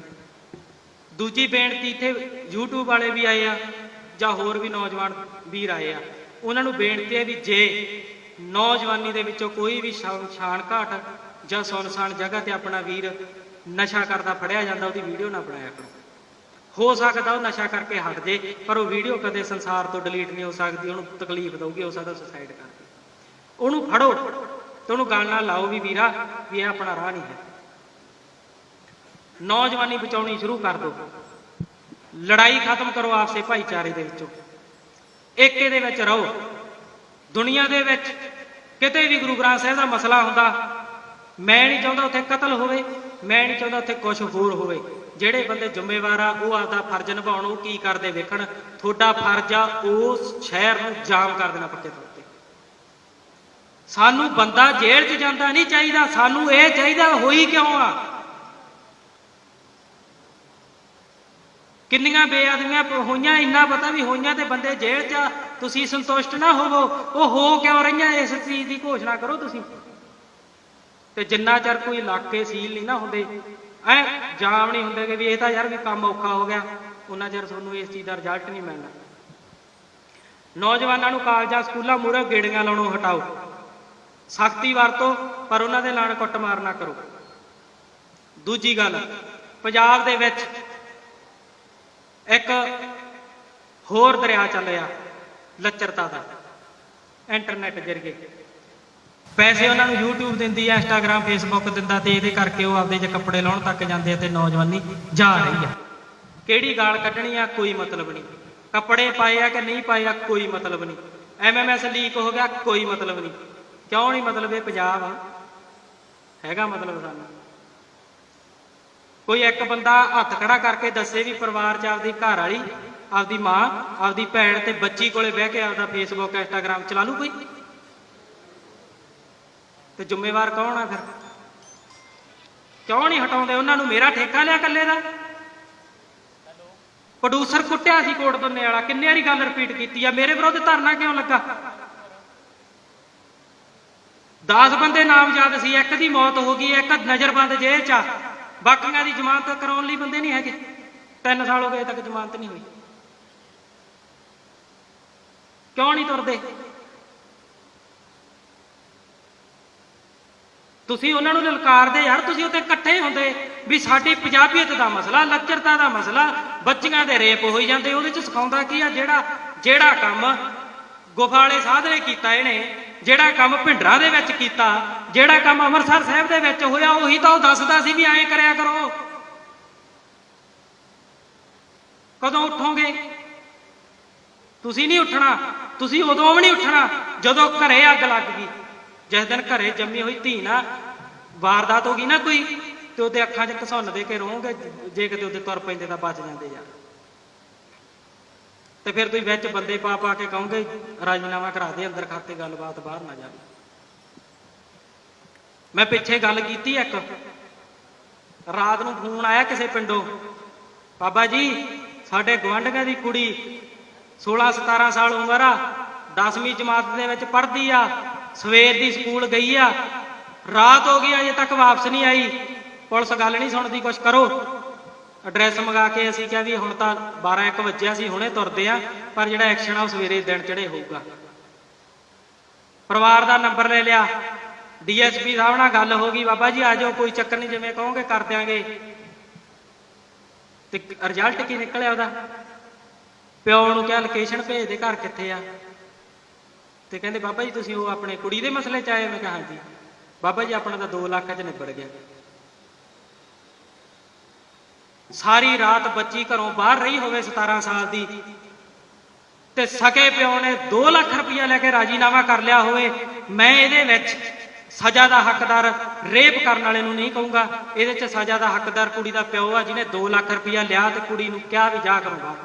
ਦੂਜੀ ਬੇਨਤੀ ਇੱਥੇ YouTube ਵਾਲੇ ਵੀ ਆਏ ਆ ਜਾਂ ਹੋਰ ਵੀ ਨੌਜਵਾਨ ਵੀਰ ਆਏ ਆ, ਉਹਨਾਂ ਨੂੰ ਬੇਨਤੀ ਹੈ ਵੀ ਜੇ ਨੌਜਵਾਨੀ ਦੇ ਵਿੱਚੋਂ ਕੋਈ ਵੀ ਸ਼ਾਨ ਘਾਟ ਜਾਂ ਸੁਨਸਾਨ ਜਗ੍ਹਾ ਤੇ ਆਪਣਾ ਵੀਰ ਨਸ਼ਾ ਕਰਦਾ ਫੜਿਆ ਜਾਂਦਾ, ਉਹਦੀ ਵੀਡੀਓ ਨਾ ਬਣਾਇਆ ਕਰੋ। ਹੋ ਸਕਦਾ ਉਹ ਨਸ਼ਾ ਕਰਕੇ ਹਟ ਜੇ, ਪਰ ਉਹ ਵੀਡੀਓ ਕਦੇ ਸੰਸਾਰ ਤੋਂ ਡਿਲੀਟ ਨਹੀਂ ਹੋ ਸਕਦੀ, ਉਹਨੂੰ ਤਕਲੀਫ ਦਊਗੀ ਹੋ ਸਕਦਾ ਸੁਸਾਈਡ ਕਰ ਦੇ ਉਹਨੂੰ ਫੜੋ ਤੇ ਉਹਨੂੰ ਗੱਲ ਨਾਲ ਲਾਓ ਵੀ ਵੀਰਾ, ਵੀ ਇਹ ਆਪਣਾ ਰਾਹ ਨਹੀਂ ਹੈ। ਨੌਜਵਾਨੀ ਬਚਾਉਣੀ ਸ਼ੁਰੂ ਕਰ ਦਿਓ ਲੜਾਈ ਖਤਮ ਕਰੋ ਆਪਸੇ ਭਾਈਚਾਰੇ ਦੇ ਵਿੱਚੋਂ। ਏਕੇ ਦੇ ਵਿੱਚ ਰਹੋ। ਦੁਨੀਆ ਦੇ ਵਿੱਚ ਕਿਤੇ ਵੀ ਗੁਰੂ ਗ੍ਰੰਥ ਸਾਹਿਬ ਦਾ ਮਸਲਾ ਹੁੰਦਾ, ਮੈਂ ਨਹੀਂ ਚਾਹੁੰਦਾ ਉੱਥੇ ਕਤਲ ਹੋਵੇ, ਮੈਂ ਨਹੀਂ ਚਾਹੁੰਦਾ ਉੱਥੇ ਕੁਝ ਹੋਰ ਹੋਵੇ। ਜਿਹੜੇ ਬੰਦੇ ਜ਼ਿੰਮੇਵਾਰ ਆ, ਉਹ ਆਪਦਾ ਫਰਜ਼ ਨਿਭਾਉਣ, ਉਹ ਕੀ ਕਰਦੇ ਵੇਖਣ, ਤੁਹਾਡਾ ਫਰਜ਼ ਆ, ਉਸ ਸ਼ਹਿਰ ਨੂੰ ਜਾਮ ਕਰ ਦੇਣਾ ਪੱਕੇ ਤੌਰ ਤੇ। ਸਾਨੂੰ ਬੰਦਾ ਜੇਲ੍ਹ 'ਚ ਜਾਂਦਾ ਨਹੀਂ ਚਾਹੀਦਾ, ਸਾਨੂੰ ਇਹ ਚਾਹੀਦਾ, ਹੋਈ ਕਿਉਂ ਆ? ਕਿੰਨੀਆਂ ਬੇਆਦਮੀਆਂ ਹੋਈਆਂ ਇੰਨਾ ਪਤਾ ਵੀ ਹੋਈਆਂ ਤੇ ਬੰਦੇ ਜੇਲ੍ਹ 'ਚ ਆ, ਤੁਸੀਂ ਸੰਤੁਸ਼ਟ ਨਾ ਹੋਵੋ। ਉਹ ਹੋ ਕਿਉਂ ਰਹੀਆਂ? ਇਸ ਚੀਜ਼ ਦੀ ਘੋਸ਼ਣਾ ਕਰੋ ਤੁਸੀਂ। ਤੇ ਜਿੰਨਾ ਚਿਰ ਕੋਈ ਇਲਾਕੇ ਸੀਲ ਨਹੀਂ ਨਾ ਹੁੰਦੇ ਐ ਜਾਮ ਨਹੀਂ ਹੁੰਦੇ ਕਿ ਵੀ ਇਹ ਤਾਂ ਯਾਰ ਵੀ ਕੰਮ ਔਖਾ ਹੋ ਗਿਆ। ਉਹਨਾਂ ਚਿਰ ਤੁਹਾਨੂੰ ਇਸ ਚੀਜ਼ ਦਾ ਰਿਜ਼ਲਟ ਨਹੀਂ ਮਿਲਣਾ। ਨੌਜਵਾਨਾਂ ਨੂੰ ਕਾਲਜਾਂ ਸਕੂਲਾਂ ਮੂਹਰੇ ਗੇੜੀਆਂ ਲਾਉਣੋਂ ਹਟਾਓ। ਸਖਤੀ ਵਰਤੋ ਪਰ ਉਹਨਾਂ ਦੇ ਨਾਲ ਕੁੱਟਮਾਰ ਨਾ ਕਰੋ। ਦੂਜੀ ਗੱਲ ਪੰਜਾਬ ਦੇ ਵਿੱਚ ਇੱਕ ਹੋਰ ਦਰਿਆ ਚੱਲਿਆ ਲੱਚਰਤਾ ਦਾ ਇੰਟਰਨੈਟ ਜਰੀਏ। ਪੈਸੇ ਉਹਨਾਂ ਨੂੰ YouTube ਦਿੰਦੀ ਹੈ Instagram, Facebook ਦਿੰਦਾ ਤੇ ਇਹਦੇ ਕਰਕੇ ਉਹ ਆਪਦੇ ਜੇ ਕੱਪੜੇ ਲਾਉਣ ਤੱਕ ਜਾਂਦੇ ਆ ਤੇ ਨੌਜਵਾਨੀ ਜਾ ਰਹੀ ਆ। ਕਿਹੜੀ ਗਾਲ ਕੱਢਣੀ ਆ, ਕੋਈ ਮਤਲਬ ਨਹੀਂ। ਕੱਪੜੇ ਪਾਏ ਆ ਕਿ ਨਹੀਂ ਪਾਏ ਆ, ਕੋਈ ਮਤਲਬ ਨਹੀਂ। ਐਮਐਮਐਸ ਲੀਕ ਹੋ ਗਿਆ, ਕੋਈ ਮਤਲਬ ਨਹੀਂ। ਕਿਉਂ ਨਹੀਂ ਮਤਲਬ ਇਹ ਪੰਜਾਬ ਆ? ਹੈਗਾ ਮਤਲਬ ਸਾਨੂੰ। ਕੋਈ ਇੱਕ ਬੰਦਾ ਹੱਥ ਖੜਾ ਕਰਕੇ ਦੱਸੇ ਵੀ ਪਰਿਵਾਰ 'ਚ ਆਪਦੀ ਘਰ ਵਾਲੀ, ਆਪਦੀ ਮਾਂ, ਆਪਦੀ ਭੈਣ ਤੇ ਬੱਚੀ ਕੋਲੇ ਬਹਿ ਕੇ ਆਪਦਾ ਫੇਸਬੁੱਕ ਇੰਸਟਾਗ੍ਰਾਮ ਚਲਾ ਲੂ ਕੋਈ? ਤੇ ਜ਼ਿੰਮੇਵਾਰ ਕੌਣ ਆ ਫਿਰ? ਕਿਉਂ ਨਹੀਂ ਹਟਾਉਂਦੇ? ਉਹਨਾਂ ਨੂੰ ਮੇਰਾ ਠੇਕਾ ਲਿਆ ਇਕੱਲੇ ਦਾ। ਪ੍ਰੋਡਿਊਸਰ ਕੁੱਟਿਆ ਸੀ ਕੋਟ ਦੋਨੇ ਵਾਲਾ। ਕਿੰਨੇ ਵਾਰੀ ਗੱਲ ਰਿਪੀਟ ਕੀਤੀ ਆ? ਮੇਰੇ ਵਿਰੁੱਧ ਧਰਨਾ ਕਿਉਂ ਲੱਗਾ? 10 ਬੰਦੇ ਨਾਮਜ਼ਦ ਸੀ। ਇੱਕ ਦੀ ਮੌਤ ਹੋ ਗਈ, ਇੱਕ ਨਜ਼ਰਬੰਦ ਜੇਲ੍ਹ 'ਚ ਆ। ਬਾਕੀਆਂ ਦੀ ਜ਼ਮਾਨਤ ਕਰਾਉਣ ਲਈ ਬੰਦੇ ਨਹੀਂ ਹੈਗੇ। 3 ਸਾਲ ਹੋ ਗਏ ਤੱਕ ਜ਼ਮਾਨਤ ਨਹੀਂ ਹੋਈ। ਕਿਉਂ ਨਹੀਂ ਤੁਰਦੇ? ਤੁਸੀਂ ਉਹਨਾਂ ਨੂੰ ਲਲਕਾਰਦੇ ਯਾਰ, ਤੁਸੀਂ ਉੱਥੇ ਇਕੱਠੇ ਹੁੰਦੇ ਵੀ ਸਾਡੀ ਪੰਜਾਬੀਅਤ ਦਾ ਮਸਲਾ, ਲੱਚਰਤਾ ਦਾ ਮਸਲਾ, ਬੱਚੀਆਂ ਦੇ ਰੇਪ ਹੋਈ ਜਾਂਦੇ, ਉਹਦੇ ਚ ਸਿਖਾਉਂਦਾ ਕੀ ਆ ਜਿਹੜਾ ਜਿਹੜਾ ਕੰਮ ਗੁਫਾਲੇ ਵਾਲੇ ਸਾਧ ਨੇ ਕੀਤਾ ਇਹਨੇ ਜਿਹੜਾ ਕੰਮ ਭਿੰਡਰਾਂ ਦੇ ਵਿੱਚ ਕੀਤਾ, ਜਿਹੜਾ ਕੰਮ ਅੰਮ੍ਰਿਤਸਰ ਸਾਹਿਬ ਦੇ ਵਿੱਚ ਹੋਇਆ, ਉਹੀ ਤਾਂ ਉਹ ਦੱਸਦਾ ਸੀ ਵੀ ਐਂ ਕਰਿਆ ਕਰੋ। ਕਦੋਂ ਉੱਠੋਗੇ? ਤੁਸੀਂ ਨਹੀਂ ਉੱਠਣਾ, ਤੁਸੀਂ ਉਦੋਂ ਵੀ ਨਹੀਂ ਉੱਠਣਾ, ਜਦੋਂ ਘਰੇ ਅੱਗ ਲੱਗ ਗਈ। ਜਿਸ ਦਿਨ ਘਰੇ ਜੰਮੀ ਹੋਈ ਧੀ ਨਾ, ਵਾਰਦਾਤ ਹੋ ਗਈ ਨਾ ਕੋਈ, ਤੇ ਉਹਦੇ ਅੱਖਾਂ 'ਚ ਘਸੁੰਨ ਦੇ ਕੇ ਰੋਗੇ ਜੇ ਕਿਤੇ ਉਹਦੇ ਤੁਰ ਪੈਂਦੇ ਤਾਂ ਬਚ ਜਾਂਦੇ ਯਾਰ ਤੇ ਫਿਰ ਤੁਸੀਂ ਵਿੱਚ ਬੰਦੇ ਪਾ ਪਾ ਕੇ ਕਹੋਗੇ, ਰਾਜੀਨਾਮਾ ਕਰਾ ਦੇ ਅੰਦਰ ਖਾਤੇ ਗੱਲਬਾਤ, ਬਾਹਰ ਨਾ ਜਾਵੇ। ਮੈਂ ਪਿੱਛੇ ਗੱਲ ਕੀਤੀ ਇੱਕ। ਰਾਤ ਨੂੰ ਫੋਨ ਆਇਆ ਕਿਸੇ ਪਿੰਡੋਂ, ਬਾਬਾ ਜੀ, ਸਾਡੇ ਗਵਾਂਢੀਆਂ ਦੀ ਕੁੜੀ 16 17 ਸਾਲ ਉਮਰ ਆ 10ਵੀਂ ਜਮਾਤ ਦੇ ਵਿੱਚ ਪੜ੍ਹਦੀ ਆ, ਸਵੇਰ ਦੀ ਸਕੂਲ ਗਈ ਆ, ਰਾਤ ਹੋ ਗਈ, ਅਜੇ ਤੱਕ ਵਾਪਸ ਨਹੀਂ ਆਈ। ਪੁਲਿਸ ਗੱਲ ਨਹੀਂ ਸੁਣਦੀ, ਕੁਛ ਕਰੋ। ਐਡਰੈਸ ਮੰਗਾ ਕੇ ਅਸੀਂ ਕਿਹਾ ਵੀ ਹੁਣ ਤਾਂ 12 1 ਵਜੇ ਅਸੀਂ ਹੁਣੇ ਤੁਰਦੇ ਆ, ਪਰ ਜਿਹੜਾ ਐਕਸ਼ਨ ਆ ਉਹ ਸਵੇਰੇ ਦਿਨ ਚੜੇ ਹੋਊਗਾ। ਪਰਿਵਾਰ ਦਾ ਨੰਬਰ ਲੈ ਲਿਆ। ਡੀਐਸਪੀ ਸਾਹਿਬ ਨਾਲ ਗੱਲ ਹੋ ਗਈ, ਬਾਬਾ ਜੀ, ਆ ਜਾਓ, ਕੋਈ ਚੱਕਰ ਨਹੀਂ, ਜਿਵੇਂ ਕਹੋਗੇ ਕਰ ਦਿਆਂਗੇ। ਤੇ ਰਿਜ਼ਲਟ ਕੀ ਨਿਕਲਿਆ ਉਹਦਾ? ਪਿਓ ਨੂੰ ਕਿਹਾ ਲੋਕੇਸ਼ਨ ਭੇਜ ਦੇ, ਘਰ ਕਿੱਥੇ ਆ? ਤੇ ਕਹਿੰਦੇ, ਬਾਬਾ ਜੀ, ਤੁਸੀਂ ਉਹ ਆਪਣੇ ਕੁੜੀ ਦੇ ਮਸਲੇ ਚ ਆਏ ਮੈਂ ਕਿਹਾ, ਹਾਂਜੀ। ਬਾਬਾ ਜੀ, ਆਪਣਾ ਤਾਂ 2 ਲੱਖ ਚ ਨਿਬੜ ਗਿਆ। ਸਾਰੀ ਰਾਤ ਬੱਚੀ ਘਰੋਂ ਬਾਹਰ ਰਹੀ ਹੋਵੇ 17 ਸਾਲ ਦੀ ਤੇ ਸਕੇ ਪਿਓ ਨੇ 2 ਲੱਖ ਰੁਪਇਆ ਲੈ ਕੇ ਰਾਜੀਨਾਮਾ ਕਰ ਲਿਆ ਹੋਵੇ, ਮੈਂ ਇਹਦੇ ਵਿੱਚ ਸਜ਼ਾ ਦਾ ਹੱਕਦਾਰ ਰੇਪ ਕਰਨ ਵਾਲੇ ਨੂੰ ਨਹੀਂ ਕਹੂੰਗਾ। ਇਹਦੇ 'ਚ ਸਜ਼ਾ ਦਾ ਹੱਕਦਾਰ ਕੁੜੀ ਦਾ ਪਿਓ ਆ, ਜਿਹਨੇ 2 ਲੱਖ ਰੁਪਇਆ ਲਿਆ ਤੇ ਕੁੜੀ ਨੂੰ ਕਿਹਾ ਵੀ ਜਾ ਕਰੂੰਗਾ।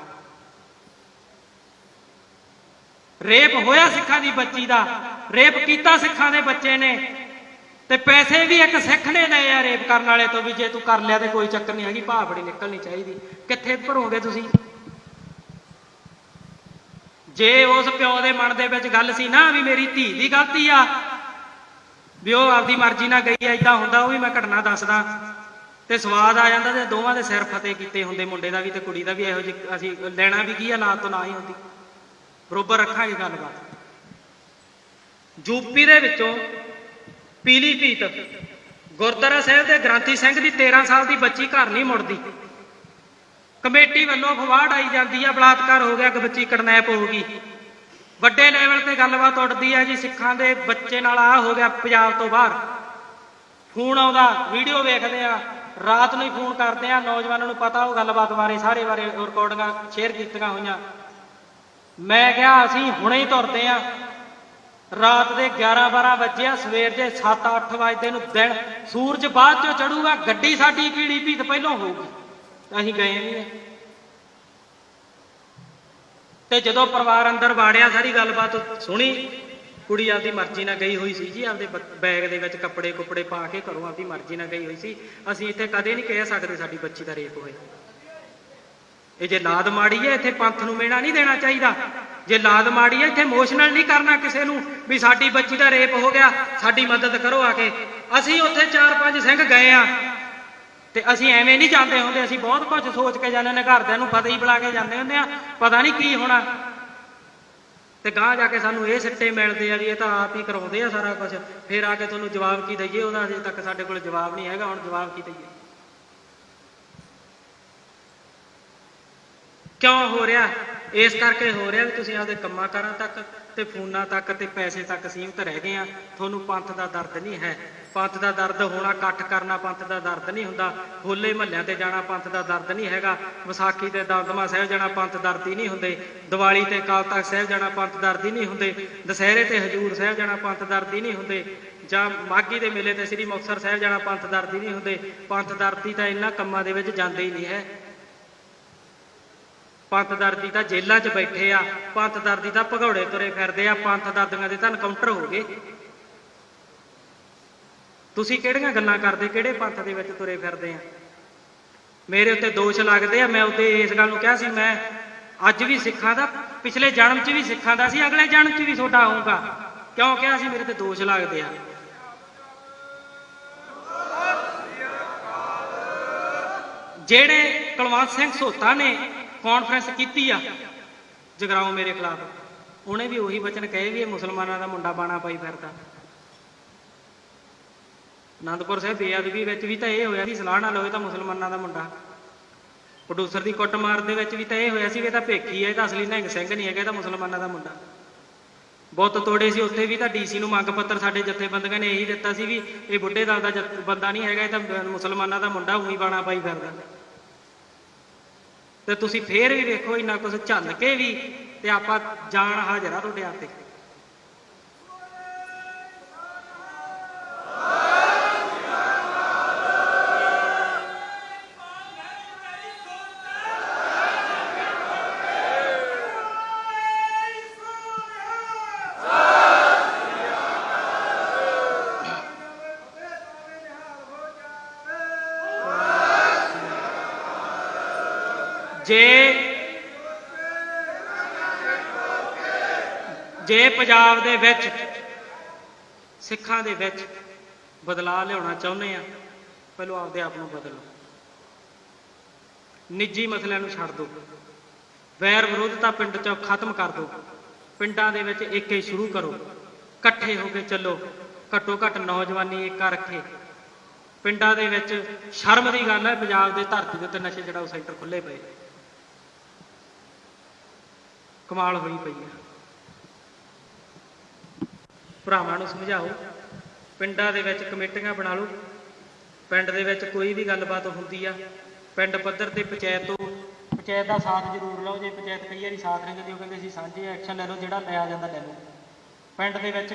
ਰੇਪ ਹੋਇਆ ਸਿੱਖਾਂ ਦੀ ਬੱਚੀ ਦਾ, ਰੇਪ ਕੀਤਾ ਸਿੱਖਾਂ ਦੇ ਬੱਚੇ ਨੇ। ਤੇ ਪੈਸੇ ਵੀ ਇੱਕ ਸਿੱਖ ਨੇ ਲਏ ਆ ਰੇਪ ਕਰਨ ਵਾਲੇ ਤੋਂ ਵੀ, ਜੇ ਤੂੰ ਕਰ ਲਿਆ ਤੇ ਕੋਈ ਚੱਕਰ ਨਹੀਂ ਹੈਗੀ ਭਾਫੜੀ ਨਿਕਲਣੀ ਚਾਹੀਦੀ। ਕਿੱਥੇ ਭਰੋਗੇ ਤੁਸੀਂ? ਜੇ ਉਸ ਪਿਓ ਦੇ ਮਨ ਦੇ ਵਿੱਚ ਗੱਲ ਸੀ ਨਾ ਵੀ ਮੇਰੀ ਧੀ ਦੀ ਗਲਤੀ ਆ, ਵੀ ਉਹ ਆਪਦੀ ਮਰਜ਼ੀ ਨਾਲ ਗਈ ਐ ਇਦਾਂ ਹੁੰਦਾ, ਉਹ ਵੀ ਮੈਂ ਘਟਨਾ ਦੱਸਦਾ। ਤੇ ਸਵਾਦ ਆ ਜਾਂਦਾ ਤੇ ਦੋਵਾਂ ਦੇ ਸਿਰ ਫਤਿਹ ਕੀਤੇ ਹੁੰਦੇ, ਮੁੰਡੇ ਦਾ ਵੀ ਤੇ ਕੁੜੀ ਦਾ ਵੀ ਇਹੋ ਜਿਹੀ, ਅਸੀਂ ਲੈਣਾ ਵੀ ਕੀ ਆ ਨਾ ਤੋਂ ਨਾ ਹੀ ਹੁੰਦੀ। ਬਰੋਬਰ ਰੱਖਾਂਗੇ ਗੱਲਬਾਤ। ਯੂਪੀ ਦੇ ਵਿੱਚੋਂ ਪੀਲੀਭੀਤ ਗੁਰਦੁਆਰਾ ਸਾਹਿਬ ਦੇ ਗ੍ਰੰਥੀ ਸਿੰਘ ਦੀ 13 ਸਾਲ ਦੀ ਬੱਚੀ ਘਰ ਨਹੀਂ ਮੁੜਦੀ। ਕਮੇਟੀ ਵੱਲੋਂ ਫਵਾੜ ਆਈ ਜਾਂਦੀ ਆ, ਬਲਾਤਕਾਰ ਹੋ ਗਿਆ ਕਿ ਬੱਚੀ ਕਿਡਨੈਪ ਹੋ ਗਈ। ਵੱਡੇ ਲੈਵਲ ਤੇ ਗੱਲਬਾਤ ਉੱਠਦੀ ਆ ਜੀ, ਸਿੱਖਾਂ ਦੇ ਬੱਚੇ ਨਾਲ ਆ ਹੋ ਗਿਆ ਪੰਜਾਬ ਤੋਂ ਬਾਹਰ। ਫੋਨ ਆਉਂਦਾ, ਵੀਡੀਓ ਵੇਖਦੇ ਆ, ਰਾਤ ਨੂੰ ਹੀ ਫੋਨ ਕਰਦੇ ਆ, ਨੌਜਵਾਨਾਂ ਨੂੰ ਪਤਾ ਉਹ ਗੱਲਬਾਤ ਬਾਰੇ, ਸਾਰੇ ਬਾਰੇ ਰਿਕਾਰਡਿੰਗਾਂ ਸ਼ੇਅਰ ਕੀਤੀਆਂ ਹੋਈਆਂ। ਮੈਂ ਕਿਹਾ, ਅਸੀਂ ਹੁਣੇ ਹੀ ਤੁਰਦੇ ਆ ਰਾਤ ਦੇ 11 12 ਵਜੇ ਸਵੇਰ ਦੇ 7 8 ਵਜੇ ਨੂੰ ਦਿਨ ਸੂਰਜ ਬਾਅਦ ਚੋਂ ਚੜੂਗਾ, ਗੱਡੀ ਸਾਡੀ ਪੀੜੀ ਭੀਤ ਪਹਿਲਾਂ ਹੋਊਗੀ। ਅਸੀਂ ਗਏ ਨਹੀਂ। ਤੇ ਜਦੋਂ ਪਰਿਵਾਰ ਅੰਦਰ ਵਾੜਿਆ, ਸਾਰੀ ਗੱਲਬਾਤ ਸੁਣੀ, ਕੁੜੀ ਆਪਦੀ ਮਰਜ਼ੀ ਨਾਲ ਗਈ ਹੋਈ ਸੀ ਜੀ, ਆਪਦੇ ਬੈਗ ਦੇ ਵਿੱਚ ਕੱਪੜੇ ਕੁਪੜੇ ਪਾ ਕੇ ਘਰੋਂ ਆਪਦੀ ਮਰਜ਼ੀ ਨਾਲ ਗਈ ਹੋਈ ਸੀ। ਅਸੀਂ ਇੱਥੇ ਕਦੇ ਨਹੀਂ ਕਹਿ ਸਕਦੇ ਸਾਡੀ ਬੱਚੀ ਦਾ ਰੇਪ ਹੋਇਆ। ਇਹ ਜੇ ਲਾਦ ਮਾੜੀ ਹੈ, ਇੱਥੇ ਪੰਥ ਨੂੰ ਮੇਣਾ ਨਹੀਂ ਦੇਣਾ ਚਾਹੀਦਾ। ਜੇ ਲਾਦ ਮਾੜੀ ਹੈ, ਇੱਥੇ ਇਮੋਸ਼ਨਲ ਨਹੀਂ ਕਰਨਾ ਕਿਸੇ ਨੂੰ ਵੀ ਸਾਡੀ ਬੱਚੀ ਦਾ ਰੇਪ ਹੋ ਗਿਆ, ਸਾਡੀ ਮਦਦ ਕਰੋ ਆ ਕੇ। ਅਸੀਂ ਉੱਥੇ ਚਾਰ ਪੰਜ ਸਿੰਘ ਗਏ ਆ ਤੇ ਅਸੀਂ ਐਵੇਂ ਨਹੀਂ ਜਾਂਦੇ ਹੁੰਦੇ, ਅਸੀਂ ਬਹੁਤ ਕੁਝ ਸੋਚ ਕੇ ਜਾਂਦੇ ਨੇ ਘਰਦਿਆਂ ਨੂੰ ਪਤਾ ਹੀ ਬੁਲਾ ਕੇ ਜਾਂਦੇ ਹੁੰਦੇ ਆ ਪਤਾ ਨਹੀਂ ਕੀ ਹੋਣਾ। ਤੇ ਗਾਂ ਜਾ ਕੇ ਸਾਨੂੰ ਇਹ ਸਿੱਟੇ ਮਿਲਦੇ ਆ ਵੀ ਇਹ ਤਾਂ ਆਪ ਹੀ ਕਰਾਉਂਦੇ ਆ ਸਾਰਾ ਕੁਝ ਫਿਰ ਆ ਕੇ ਤੁਹਾਨੂੰ ਜਵਾਬ ਕੀ ਦਈਏ, ਉਹਦਾ ਅਜੇ ਤੱਕ ਸਾਡੇ ਕੋਲ ਜਵਾਬ ਨਹੀਂ ਹੈਗਾ, ਹੁਣ ਜਵਾਬ ਕੀ ਦਈਏ? ਕਿਉਂ ਹੋ ਰਿਹਾ? ਇਸ ਕਰਕੇ ਹੋ ਰਿਹਾ ਵੀ ਤੁਸੀਂ ਆਪਦੇ ਕੰਮਾਂ ਕਾਰਾਂ ਤੱਕ ਤੇ ਫੋਨਾਂ ਤੱਕ ਤੇ ਪੈਸੇ ਤੱਕ ਸੀਮਤ ਰਹਿ ਗਏ ਆ। ਤੁਹਾਨੂੰ ਪੰਥ ਦਾ ਦਰਦ ਨਹੀਂ ਹੈ। ਪੰਥ ਦਾ ਦਰਦ ਹੋਣਾ, ਇਕੱਠ ਕਰਨਾ ਪੰਥ ਦਾ ਦਰਦ ਨਹੀਂ ਹੁੰਦਾ। ਹੋਲੇ ਮਹੱਲਿਆਂ ਤੇ ਜਾਣਾ ਪੰਥ ਦਾ ਦਰਦ ਨਹੀਂ ਹੈਗਾ। ਵਿਸਾਖੀ ਤੇ ਦਮਦਮਾ ਸਾਹਿਬ ਜਾਣਾ ਪੰਥ ਦਰਦੀ ਨਹੀਂ ਹੁੰਦੇ। ਦੀਵਾਲੀ ਤੇ ਕਾਲ ਤਖਤ ਸਾਹਿਬ ਜਾਣਾ ਪੰਥ ਦਰਦੀ ਨਹੀਂ ਹੁੰਦੇ। ਦੁਸਹਿਰੇ ਤੇ ਹਜੂਰ ਸਾਹਿਬ ਜਾਣਾ ਪੰਥ ਦਰਦੀ ਨਹੀਂ ਹੁੰਦੇ। ਜਾਂ ਮਾਗੀ ਦੇ ਮੇਲੇ ਤੇ ਸ੍ਰੀ ਮੁਕਤਸਰ ਸਾਹਿਬ ਜਾਣਾ ਪੰਥ ਦਰਦੀ ਨਹੀਂ ਹੁੰਦੇ। ਪੰਥ ਦਰਦੀ ਤਾਂ ਇਹਨਾਂ ਕੰਮਾਂ ਦੇ ਵਿੱਚ ਜਾਂਦੇ ਹੀ ਨਹੀਂ ਹੈ। ਪੰਥ ਦਰਦੀ ਤਾਂ ਜੇਲ੍ਹਾਂ 'ਚ ਬੈਠੇ ਆ, ਪੰਥ ਦਰਦੀ ਤਾਂ ਭਗੌੜੇ ਤੁਰੇ ਫਿਰਦੇ ਆ, ਪੰਥ ਦਰਦੀਆਂ ਦੇ ਤਾਂ ਐਨਕਾਊਂਟਰ ਹੋ ਗਏ। ਤੁਸੀਂ ਕਿਹੜੀਆਂ ਗੱਲਾਂ ਕਰਦੇ, ਕਿਹੜੇ ਪੰਥ ਦੇ ਵਿੱਚ ਤੁਰੇ ਫਿਰਦੇ ਆ? ਮੇਰੇ ਉੱਤੇ ਦੋਸ਼ ਲੱਗਦੇ ਆ, ਮੈਂ ਉੱਤੇ ਇਸ ਗੱਲ ਨੂੰ ਕਿਹਾ ਸੀ, ਮੈਂ ਅੱਜ ਵੀ ਸਿੱਖਾਂ ਦਾ, ਪਿਛਲੇ ਜਨਮ 'ਚ ਵੀ ਸਿੱਖਾਂ ਦਾ ਸੀ, ਅਗਲੇ ਜਨਮ 'ਚ ਵੀ ਤੁਹਾਡਾ ਆਊਂਗਾ। ਕਿਉਂ ਕਿਹਾ ਸੀ? ਮੇਰੇ ਤੇ ਦੋਸ਼ ਲੱਗਦੇ ਆ। ਜਿਹੜੇ ਕੁਲਵੰਤ ਸਿੰਘ ਸੋਤਾ ਨੇ ਕਾਨਫਰੰਸ ਕੀਤੀ ਆ। ਜਗਰਾਉਂ ਮੇਰੇ ਖਿਲਾਫ। ਉਹਨੇ ਵੀ ਉਹੀ ਬਚਨ ਕਹੇ ਵੀ ਇਹ ਮੁਸਲਮਾਨਾਂ ਦਾ ਮੁੰਡਾ ਬਾਣਾ ਪਾਈ ਫਿਰਦਾ। ਅਨੰਦਪੁਰ ਸਾਹਿਬ ਬੇਅਦਬੀ ਵਿੱਚ ਵੀ ਤਾਂ ਇਹ ਹੋਇਆ ਸੀ, ਸਲਾਹ ਨਾਲ ਹੋਏ ਤਾਂ ਮੁਸਲਮਾਨਾਂ ਦਾ ਮੁੰਡਾ। ਪ੍ਰੋਡਿਊਸਰ ਦੀ ਕੁੱਟਮਾਰ ਦੇ ਵਿੱਚ ਵੀ ਤਾਂ ਇਹ ਹੋਇਆ ਸੀ ਵੀ ਇਹ ਤਾਂ ਭੇਖੀ ਹੈ ਇਹ ਤਾਂ ਅਸਲੀ ਨਿਹੰਗ ਸਿੰਘ ਨਹੀਂ ਹੈਗਾ, ਇਹ ਤਾਂ ਮੁਸਲਮਾਨਾਂ ਦਾ ਮੁੰਡਾ। ਬਹੁਤ ਤੋੜੇ ਸੀ, ਉੱਥੇ ਵੀ ਤਾਂ ਡੀਸੀ ਨੂੰ ਮੰਗ ਪੱਤਰ ਸਾਡੇ ਜਥੇਬੰਦੀਆਂ ਨੇ ਇਹੀ ਦਿੱਤਾ ਸੀ ਵੀ ਇਹ ਬੁੱਢੇ ਦਲ ਦਾ ਜਥ- ਬੰਦਾ ਨਹੀਂ ਹੈਗਾ, ਇਹ ਤਾਂ ਮੁਸਲਮਾਨਾਂ ਦਾ ਮੁੰਡਾ, ਉਹੀ ਬਾਣਾ ਪਾਈ ਫਿਰਦਾ। ਤੇ ਤੁਸੀਂ ਫੇਰ ਵੀ ਵੇਖੋ ਇੰਨਾ ਕੁਝ ਝੱਲ ਕੇ ਵੀ ਤੇ ਆਪਾਂ ਜਾਣ ਹਾਜ਼ਰਾ ਆ ਤੁਹਾਡੇ ਹੱਥ ਜੇ ਪੰਜਾਬ ਦੇ ਵਿੱਚ, ਸਿੱਖਾਂ ਦੇ ਵਿੱਚ ਬਦਲਾਅ ਲਿਆਉਣਾ ਚਾਹੁੰਦੇ ਆ, ਪਹਿਲਾਂ ਆਪਦੇ ਆਪ ਨੂੰ ਬਦਲੋ। ਨਿੱਜੀ ਮਸਲਿਆਂ ਨੂੰ ਛੱਡ ਦਿਓ ਵੈਰ ਵਿਰੋਧਤਾ ਪਿੰਡ ਚੋਂ ਖਤਮ ਕਰ ਦਿਓ ਪਿੰਡਾਂ ਦੇ ਵਿੱਚ ਏਕੇ ਸ਼ੁਰੂ ਕਰੋ। ਇਕੱਠੇ ਹੋ ਕੇ ਚੱਲੋ। ਘੱਟੋ ਘੱਟ ਨੌਜਵਾਨੀ ਏਕਾ ਰੱਖੇ। ਪਿੰਡਾਂ ਦੇ ਵਿੱਚ ਸ਼ਰਮ ਦੀ ਗੱਲ ਹੈ, ਪੰਜਾਬ ਦੇ ਧਰਤੀ ਦੇ ਉੱਤੇ ਨਸ਼ੇ ਜਿਹੜਾ ਉਹ ਸੈਂਟਰ ਖੁੱਲੇ ਪਏ। ਕਮਾਲ ਹੋਈ ਪਈ ਹੈ। ਭਰਾਵਾਂ ਨੂੰ ਸਮਝਾਓ, ਪਿੰਡਾਂ ਦੇ ਵਿੱਚ ਕਮੇਟੀਆਂ ਬਣਾ ਲਓ, ਪਿੰਡ ਦੇ ਵਿੱਚ ਕੋਈ ਵੀ ਗੱਲਬਾਤ ਹੁੰਦੀ ਆ, ਪਿੰਡ ਪੱਧਰ ਤੇ ਪੰਚਾਇਤ ਤੋਂ, ਪੰਚਾਇਤ ਦਾ ਸਾਥ ਜ਼ਰੂਰ ਲਓ, ਜੇ ਪੰਚਾਇਤ ਕਈ ਵਾਰੀ ਸਾਥ ਨਹੀਂ ਦਿੰਦੀ, ਉਹ ਕਹਿੰਦੇ ਸੀ ਸਾਂਝੇ ਐਕਸ਼ਨ ਲੈ ਲਓ, ਜਿਹੜਾ ਲਿਆ ਜਾਂਦਾ ਲੈ ਲਓ। ਪਿੰਡ ਦੇ ਵਿੱਚ,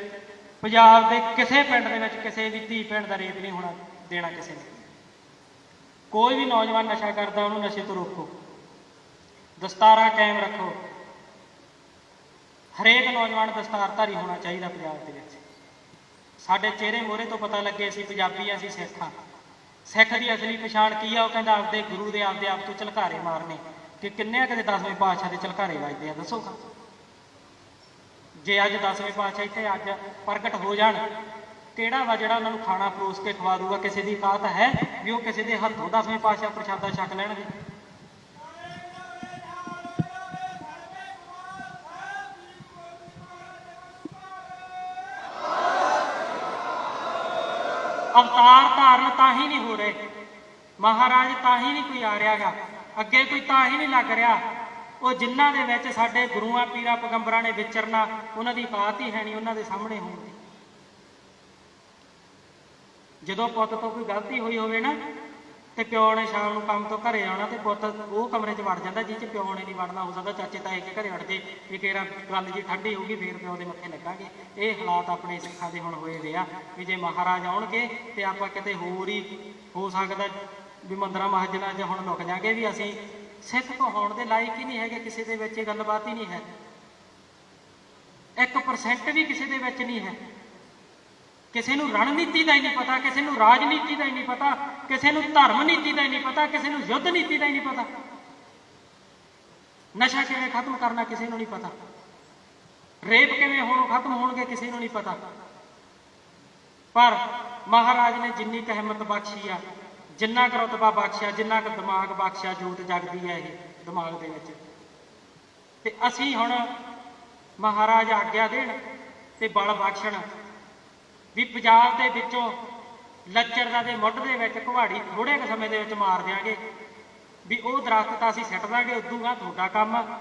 ਪੰਜਾਬ ਦੇ ਕਿਸੇ ਪਿੰਡ ਦੇ ਵਿੱਚ ਕਿਸੇ ਵੀ ਧੀ ਪਿੰਡ ਦਾ ਰੇਪ ਨਹੀਂ ਹੋਣਾ ਦੇਣਾ ਕਿਸੇ ਨੇ। ਕੋਈ ਵੀ ਨੌਜਵਾਨ ਨਸ਼ਾ ਕਰਦਾ, ਉਹਨੂੰ ਨਸ਼ੇ ਤੋਂ ਰੋਕੋ। ਦਸਤਾਰਾਂ ਕਾਇਮ ਰੱਖੋ। ਹਰੇਕ ਨੌਜਵਾਨ ਦਸਤਾਰਧਾਰੀ ਹੋਣਾ ਚਾਹੀਦਾ ਪੰਜਾਬ ਦੇ ਵਿੱਚ। ਸਾਡੇ ਚਿਹਰੇ ਮੋਹਰੇ ਤੋਂ ਪਤਾ ਲੱਗੇ ਅਸੀਂ ਪੰਜਾਬੀ ਹਾਂ, ਅਸੀਂ ਸਿੱਖ ਹਾਂ। ਸਿੱਖ ਦੀ ਅਸਲੀ ਪਛਾਣ ਕੀ ਆ ਉਹ ਕਹਿੰਦਾ ਆਪਦੇ ਗੁਰੂ ਦੇ ਆਪਦੇ ਆਪ ਤੋਂ ਝਲਕਾਰੇ ਮਾਰਨੇ। ਕਿ ਕਿੰਨੇ ਕਦੇ 10ਵੇਂ ਪਾਤਸ਼ਾਹ ਦੇ ਝਲਕਾਰੇ ਵੱਜਦੇ ਆ ਦੱਸੋ ਖਾਂ ਜੇ ਅੱਜ 10ਵੇਂ ਪਾਤਸ਼ਾਹ ਇੱਥੇ ਅੱਜ ਪ੍ਰਗਟ ਹੋ ਜਾਣ ਕਿਹੜਾ ਵਾ ਜਿਹੜਾ ਉਹਨਾਂ ਨੂੰ ਖਾਣਾ ਪਰੋਸ ਕੇ ਖਵਾ ਦੂਗਾ? ਕਿਸੇ ਦੀ ਕਾਤ ਹੈ ਵੀ ਉਹ ਕਿਸੇ ਦੇ ਹੱਥੋਂ 10ਵੇਂ ਪਾਤਸ਼ਾਹ ਪ੍ਰਸ਼ਾਦਾ ਛਕ ਲੈਣਗੇ ਅਵਤਾਰ ਧਾਰਨ ਤਾਂ ਹੀ ਨਹੀਂ ਹੋ ਰਹੇ ਮਹਾਰਾਜ ਤਾਂ ਹੀ ਨਹੀਂ ਕੋਈ ਆ ਰਿਹਾਗਾ। ਅੱਗੇ ਕੋਈ ਤਾਂ ਹੀ ਨਹੀਂ ਲੱਗ ਰਿਹਾ। ਉਹ ਜਿਨ੍ਹਾਂ ਦੇ ਵਿੱਚ ਸਾਡੇ ਗੁਰੂਆਂ, ਪੀਰਾਂ, ਪਗੰਬਰਾਂ ਨੇ ਵਿਚਰਨਾ, ਉਹਨਾਂ ਦੀ ਬਾਤ ਹੀ ਹੈ ਨਹੀਂ, ਉਹਨਾਂ ਦੇ ਸਾਹਮਣੇ ਹੋਣਗੇ ਜਦੋਂ ਪੁੱਤ ਤੋਂ ਕੋਈ ਗਲਤੀ ਹੋਈ ਹੋਵੇ ਨਾ, ਤੇ ਪਿਓ ਨੇ ਸ਼ਾਮ ਨੂੰ ਕੰਮ ਤੋਂ ਘਰੇ ਆਉਣਾ, ਤੇ ਪੁੱਤ ਉਹ ਕਮਰੇ 'ਚ ਵੜ ਜਾਂਦਾ, ਜਿਹ 'ਚ ਪਿਓ ਨੇ ਨਹੀਂ ਵੜਨਾ, ਹੋ ਸਕਦਾ ਚਾਚੇ ਤਾਏ ਕੇ ਘਰੇ ਵੜ ਜੇ, ਵੀ ਕਿਹੜਾ ਗੱਲ ਜੀ ਠੰਡੀ ਹੋਊਗੀ, ਫੇਰ ਪਿਓ ਦੇ ਮੱਥੇ ਲੱਗਾਂਗੇ। ਇਹ ਹਾਲਾਤ ਆਪਣੇ ਸਿੱਖਾਂ ਦੇ ਹੁਣ ਹੋਏ ਵੇ ਆ, ਵੀ ਜੇ ਮਹਾਰਾਜ ਆਉਣਗੇ, ਤੇ ਆਪਾਂ ਕਿਤੇ ਹੋਰ ਹੀ ਹੋ ਸਕਦਾ ਵੀ ਮੰਦਰਾ ਮਹਾਜਨਾਂ 'ਚ ਹੁਣ ਲੁਕ ਜਾਾਂਗੇ ਵੀ ਅਸੀਂ ਸਿੱਖ ਕਹਾਉਣ ਦੇ ਲਾਇਕ ਹੀ ਨਹੀਂ ਹੈਗੇ, ਕਿਸੇ ਦੇ ਵਿੱਚ ਇਹ ਗੱਲਬਾਤ ਹੀ ਨਹੀਂ ਹੈ। 1% ਵੀ ਕਿਸੇ ਦੇ ਵਿੱਚ ਨਹੀਂ ਹੈ। ਕਿਸੇ ਨੂੰ ਰਣਨੀਤੀ ਦਾ ਹੀ ਨਹੀਂ ਪਤਾ, ਕਿਸੇ ਨੂੰ ਰਾਜਨੀਤੀ ਦਾ ਹੀ ਨਹੀਂ ਪਤਾ, ਕਿਸੇ ਨੂੰ ਧਰਮ ਨੀਤੀ ਦਾ ਹੀ ਨਹੀਂ ਪਤਾ, ਕਿਸੇ ਨੂੰ ਯੁੱਧ ਨੀਤੀ ਦਾ ਹੀ ਨਹੀਂ ਪਤਾ। ਨਸ਼ਾ ਕਿਵੇਂ ਖਤਮ ਕਰਨਾ ਕਿਸੇ ਨੂੰ ਨਹੀਂ ਪਤਾ। ਰੇਪ ਕਿਵੇਂ ਹੋਣੋਂ ਖਤਮ ਹੋਣਗੇ ਕਿਸੇ ਨੂੰ ਨਹੀਂ ਪਤਾ। ਪਰ ਮਹਾਰਾਜ ਨੇ ਜਿੰਨੀ ਕੁ ਹਿੰਮਤ ਬਖਸ਼ੀ ਆ ਜਿੰਨਾ ਕੁ ਰਤਬਾ ਬਖਸ਼ਿਆ, ਜਿੰਨਾ ਕੁ ਦਿਮਾਗ ਬਖਸ਼ਿਆ ਜੋਤ ਜਗਦੀ ਹੈ ਇਹ ਦਿਮਾਗ ਦੇ ਵਿੱਚ। ਤੇ ਅਸੀਂ ਹੁਣ ਮਹਾਰਾਜ ਆਗਿਆ ਦੇਣ ਤੇ ਬਲ ਬਖਸ਼ਣ। ਵੀ ਪੰਜਾਬ ਦੇ ਵਿੱਚੋਂ ਲੱਚਰਦਾ ਦੇ ਮੁੱਢ ਦੇ ਵਿੱਚ ਕੁਹਾੜੀ ਥੋੜੇ ਕੁ ਸਮੇਂ ਦੇ ਵਿੱਚ ਮਾਰ ਦਿਆਂਗੇ। ਵੀ ਉਹ ਦਰਖਤ ਤਾਂ ਅਸੀਂ ਸਿੱਟ ਦਾਂਗੇ, ਉਦੋਂ ਤੁਹਾਡਾ ਕੰਮ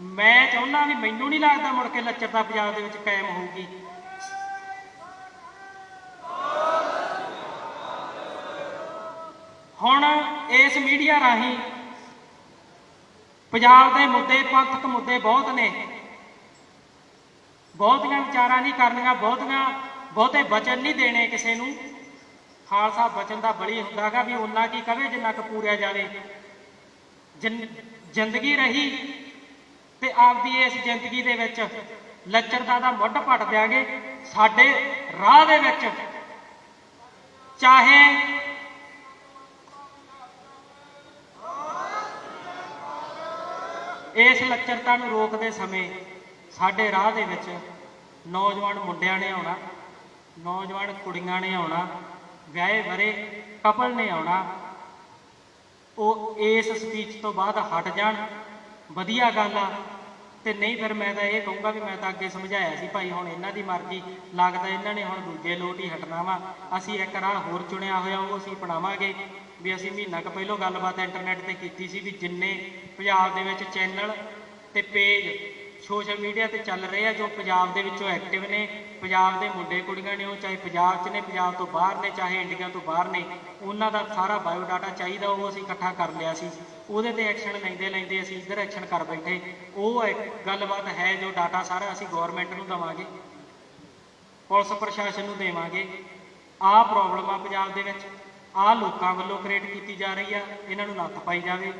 ਮੈਂ ਚਾਹੁੰਦਾ ਵੀ ਮੈਨੂੰ ਨਹੀਂ ਲੱਗਦਾ ਮੁੜ ਕੇ ਲੱਚਰਤਾ ਪੰਜਾਬ ਦੇ ਵਿੱਚ ਕਾਇਮ ਹੋਊਗੀ। ਹੁਣ ਇਸ ਮੀਡੀਆ ਰਾਹੀਂ ਪੰਜਾਬ ਦੇ ਮੁੱਦੇ ਪੰਥਕ ਮੁੱਦੇ ਬਹੁਤ ਨੇ। ਬਹੁਤੀਆਂ ਵਿਚਾਰਾਂ ਨਹੀਂ ਕਰਨੀਆਂ, ਬਹੁਤੀਆਂ, ਬਹੁਤੇ ਵਚਨ ਨਹੀਂ ਦੇਣੇ ਕਿਸੇ ਨੂੰ। ਖਾਲਸਾ ਵਚਨ ਦਾ ਬਲੀ ਹੁੰਦਾਗਾ ਵੀ ਉਹਨਾਂ ਕੀ ਕਵੇ ਜਿੰਨਾ ਕੁ ਪੂਰਿਆ ਜਾਵੇ। ਜਿੰਨ- ਜ਼ਿੰਦਗੀ ਰਹੀ ਤੇ ਆਪਦੀ ਇਸ ਜ਼ਿੰਦਗੀ ਦੇ ਵਿੱਚ ਲੱਚਰਤਾ ਦਾ ਮੁੱਢ ਪੱਟ ਦਿਆਂਗੇ। ਸਾਡੇ ਰਾਹ ਦੇ ਵਿੱਚ ਚਾਹੇ ਇਸ ਲੱਚਰਤਾ ਨੂੰ ਰੋਕਦੇ ਸਮੇਂ ਸਾਡੇ ਰਾਹ ਦੇ ਵਿੱਚ ਨੌਜਵਾਨ ਮੁੰਡਿਆਂ ਨੇ ਆਉਣਾ, ਨੌਜਵਾਨ ਕੁੜੀਆਂ ਨੇ ਆਉਣਾ, ਵਿਆਹੇ ਵਰੇ ਕਪਲ ਨੇ ਆਉਣਾ, ਉਹ ਇਸ ਸਪੀਚ ਤੋਂ ਬਾਅਦ ਹਟ ਜਾਣ। ਵਧੀਆ ਗੱਲ ਆ। ਤੇ ਨਹੀਂ ਫਿਰ ਮੈਂ ਤਾਂ ਇਹ ਕਹੂੰਗਾ ਵੀ ਮੈਂ ਤਾਂ ਅੱਗੇ ਸਮਝਾਇਆ ਸੀ ਭਾਈ, ਹੁਣ ਇਹਨਾਂ ਦੀ ਮਰਜ਼ੀ ਲੱਗਦਾ ਇਹਨਾਂ ਨੇ ਹੁਣ ਦੂਜੇ ਲੋਟ ਹੀ ਹਟਣਾ ਵਾ। ਅਸੀਂ ਇੱਕ ਰਾਹ ਹੋਰ ਚੁਣਿਆ ਹੋਇਆ, ਉਹ ਅਸੀਂ ਅਪਣਾਵਾਂਗੇ। ਵੀ ਅਸੀਂ ਮਹੀਨਾ ਕੁ ਪਹਿਲਾਂ ਗੱਲਬਾਤ ਇੰਟਰਨੈਟ ਤੇ ਕੀਤੀ ਸੀ ਵੀ ਜਿੰਨੇ ਪੰਜਾਬ ਦੇ ਵਿੱਚ ਚੈਨਲ ਤੇ ਪੇਜ ਸੋਸ਼ਲ ਮੀਡੀਆ ਤੇ ਚੱਲ ਰਹੇ ਆ, ਜੋ ਪੰਜਾਬ ਦੇ ਵਿੱਚੋਂ ਐਕਟਿਵ ਨੇ, ਪੰਜਾਬ ਦੇ ਮੁੰਡੇ ਕੁੜੀਆਂ ਨੇ, ਉਹ ਚਾਹੇ ਪੰਜਾਬ 'ਚ ਨੇ, ਪੰਜਾਬ ਤੋਂ ਬਾਹਰ ਨੇ, ਚਾਹੇ ਇੰਡੀਆ ਤੋਂ ਬਾਹਰ ਨੇ, ਉਹਨਾਂ ਦਾ ਸਾਰਾ ਬਾਇਓ ਡਾਟਾ ਚਾਹੀਦਾ ਉਹ ਅਸੀਂ ਇਕੱਠਾ ਕਰ ਲਿਆ ਸੀ। ਉਹਦੇ ਤੇ ਐਕਸ਼ਨ ਲੈਂਦੇ ਲੈਂਦੇ ਅਸੀਂ ਇੱਧਰ ਐਕਸ਼ਨ ਕਰ ਬੈਠੇ। ਉਹ ਇੱਕ ਗੱਲਬਾਤ ਹੈ ਜੋ ਡਾਟਾ ਸਾਰਾ ਅਸੀਂ ਗਵਰਨਮੈਂਟ ਨੂੰ ਦਵਾਂਗੇ, ਪੁਲਿਸ ਪ੍ਰਸ਼ਾਸਨ ਨੂੰ ਦੇਵਾਂਗੇ। ਆਹ ਪ੍ਰੋਬਲਮ ਆ ਪੰਜਾਬ ਦੇ ਵਿੱਚ। ਆਹ ਲੋਕਾਂ ਵੱਲੋਂ ਕ੍ਰੀਏਟ ਕੀਤੀ ਜਾ ਰਹੀ ਆ, ਇਹਨਾਂ ਨੂੰ ਨੱਥ ਪਾਈ ਜਾਵੇ।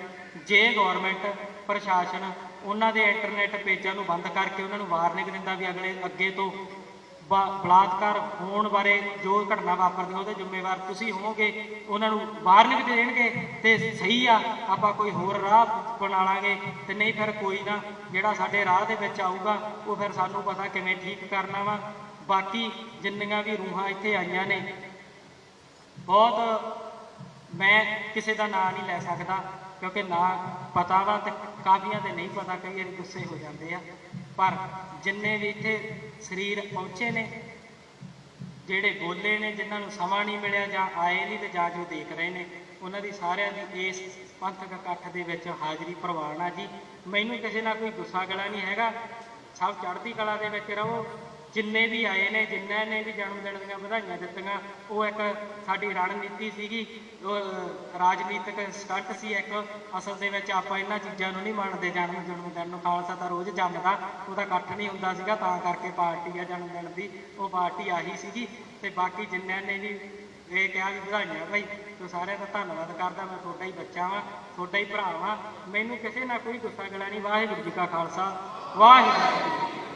ਜੇ ਗਵਰਨਮੈਂਟ ਪ੍ਰਸ਼ਾਸਨ ਉਹਨਾਂ ਦੇ ਇੰਟਰਨੈਟ ਪੇਜਾਂ ਨੂੰ ਬੰਦ ਕਰਕੇ ਉਹਨਾਂ ਨੂੰ ਵਾਰਨਿੰਗ ਦਿੰਦਾ ਵੀ ਅਗਲੇ ਅੱਗੇ ਤੋਂ ਬਾ- ਬਲਾਤਕਾਰ ਹੋਣ ਬਾਰੇ ਜੋ ਘਟਨਾ ਵਾਪਰਦੀ ਉਹਦੇ ਜ਼ਿੰਮੇਵਾਰ ਤੁਸੀਂ ਹੋਵੋਗੇ, ਉਹਨਾਂ ਨੂੰ ਵਾਰਨਿੰਗ ਦੇਣਗੇ ਤੇ ਸਹੀ ਆ, ਆਪਾਂ ਕੋਈ ਹੋਰ ਰਾਹ ਬਣਾ ਲਾਂਗੇ ਤੇ ਨਹੀਂ ਫਿਰ ਕੋਈ ਨਾ ਜਿਹੜਾ ਸਾਡੇ ਰਾਹ ਦੇ ਵਿੱਚ ਆਊਗਾ, ਉਹ ਫਿਰ ਸਾਨੂੰ ਪਤਾ ਕਿਵੇਂ ਠੀਕ ਕਰਨਾ ਵਾ। ਬਾਕੀ ਜਿੰਨੀਆਂ ਵੀ ਰੂਹਾਂ ਇੱਥੇ ਆਈਆਂ ਨੇ ਬਹੁਤ ਮੈਂ ਕਿਸੇ ਦਾ ਨਾਂ ਨਹੀਂ ਲੈ ਸਕਦਾ, ਕਿਉਂਕਿ ਨਾਂ ਪਤਾ ਵਾ ਤੇ ਕਾਫੀਆਂ ਦੇ ਨਹੀਂ ਪਤਾ, ਕਈ ਵਾਰੀ ਗੁੱਸੇ ਹੋ ਜਾਂਦੇ ਆ। ਪਰ ਜਿੰਨੇ ਵੀ ਇੱਥੇ ਸਰੀਰ ਪਹੁੰਚੇ ਨੇ, ਜਿਹੜੇ ਬੋਲੇ ਨੇ, ਜਿਨ੍ਹਾਂ ਨੂੰ ਸਮਾਂ ਨਹੀਂ ਮਿਲਿਆ ਜਾਂ ਆਏ ਨਹੀਂ ਤੇ ਜਾਂ ਜੋ ਦੇਖ ਰਹੇ ਨੇ, ਉਹਨਾਂ ਦੀ ਸਾਰਿਆਂ ਦੀ ਇਸ ਪੰਥਕ ਇਕੱਠ ਦੇ ਵਿੱਚ ਹਾਜ਼ਰੀ ਪ੍ਰਵਾਨ ਆ ਜੀ। ਮੈਨੂੰ ਕਿਸੇ ਨਾਲ ਕੋਈ ਗੁੱਸਾ ਗਲਾ ਨਹੀਂ ਹੈਗਾ। ਸਭ ਚੜ੍ਹਦੀ ਕਲਾ ਦੇ ਵਿੱਚ ਰਹੋ। ਜਿੰਨੇ ਵੀ ਆਏ ਨੇ ਜਿਨ੍ਹਾਂ ਨੇ ਵੀ ਜਨਮ ਦਿਨ ਦੀਆਂ ਵਧਾਈਆਂ ਦਿੱਤੀਆਂ, ਉਹ ਇੱਕ ਸਾਡੀ ਰਣਨੀਤੀ ਸੀਗੀ। ਉਹ ਰਾਜਨੀਤਿਕ ਸਟੰਟ ਸੀ ਇੱਕ। ਅਸਲ ਦੇ ਵਿੱਚ ਆਪਾਂ ਇਹਨਾਂ ਚੀਜ਼ਾਂ ਨੂੰ ਨਹੀਂ ਮੰਨਦੇ, ਜਨਮ ਜਨਮ ਦਿਨ ਨੂੰ। ਖਾਲਸਾ ਤਾਂ ਰੋਜ਼ ਜੰਮਦਾ, ਉਹਦਾ ਇਕੱਠ ਨਹੀਂ ਹੁੰਦਾ ਸੀਗਾ, ਤਾਂ ਕਰਕੇ ਪਾਰਟੀ ਆ ਜਨਮ ਦਿਨ ਦੀ। ਉਹ ਪਾਰਟੀ ਆਹੀ ਸੀਗੀ। ਤੇ ਬਾਕੀ ਜਿੰਨਿਆਂ ਨੇ ਵੀ ਇਹ ਕਿਹਾ ਵੀ ਵਧਾਈਆਂ ਭਾਈ ਤੇ ਸਾਰਿਆਂ ਦਾ ਧੰਨਵਾਦ ਕਰਦਾ, ਮੈਂ ਤੁਹਾਡਾ ਹੀ ਬੱਚਾ ਵਾਂ, ਤੁਹਾਡਾ ਹੀ ਭਰਾ ਵਾਂ। ਮੈਨੂੰ ਕਿਸੇ ਨਾਲ ਕੋਈ ਗੁੱਸਾ ਗਲਾ ਨਹੀਂ। ਵਾਹਿਗੁਰੂ ਜੀ ਕਾ ਖਾਲਸਾ, ਵਾਹਿਗੁਰੂ ਜੀ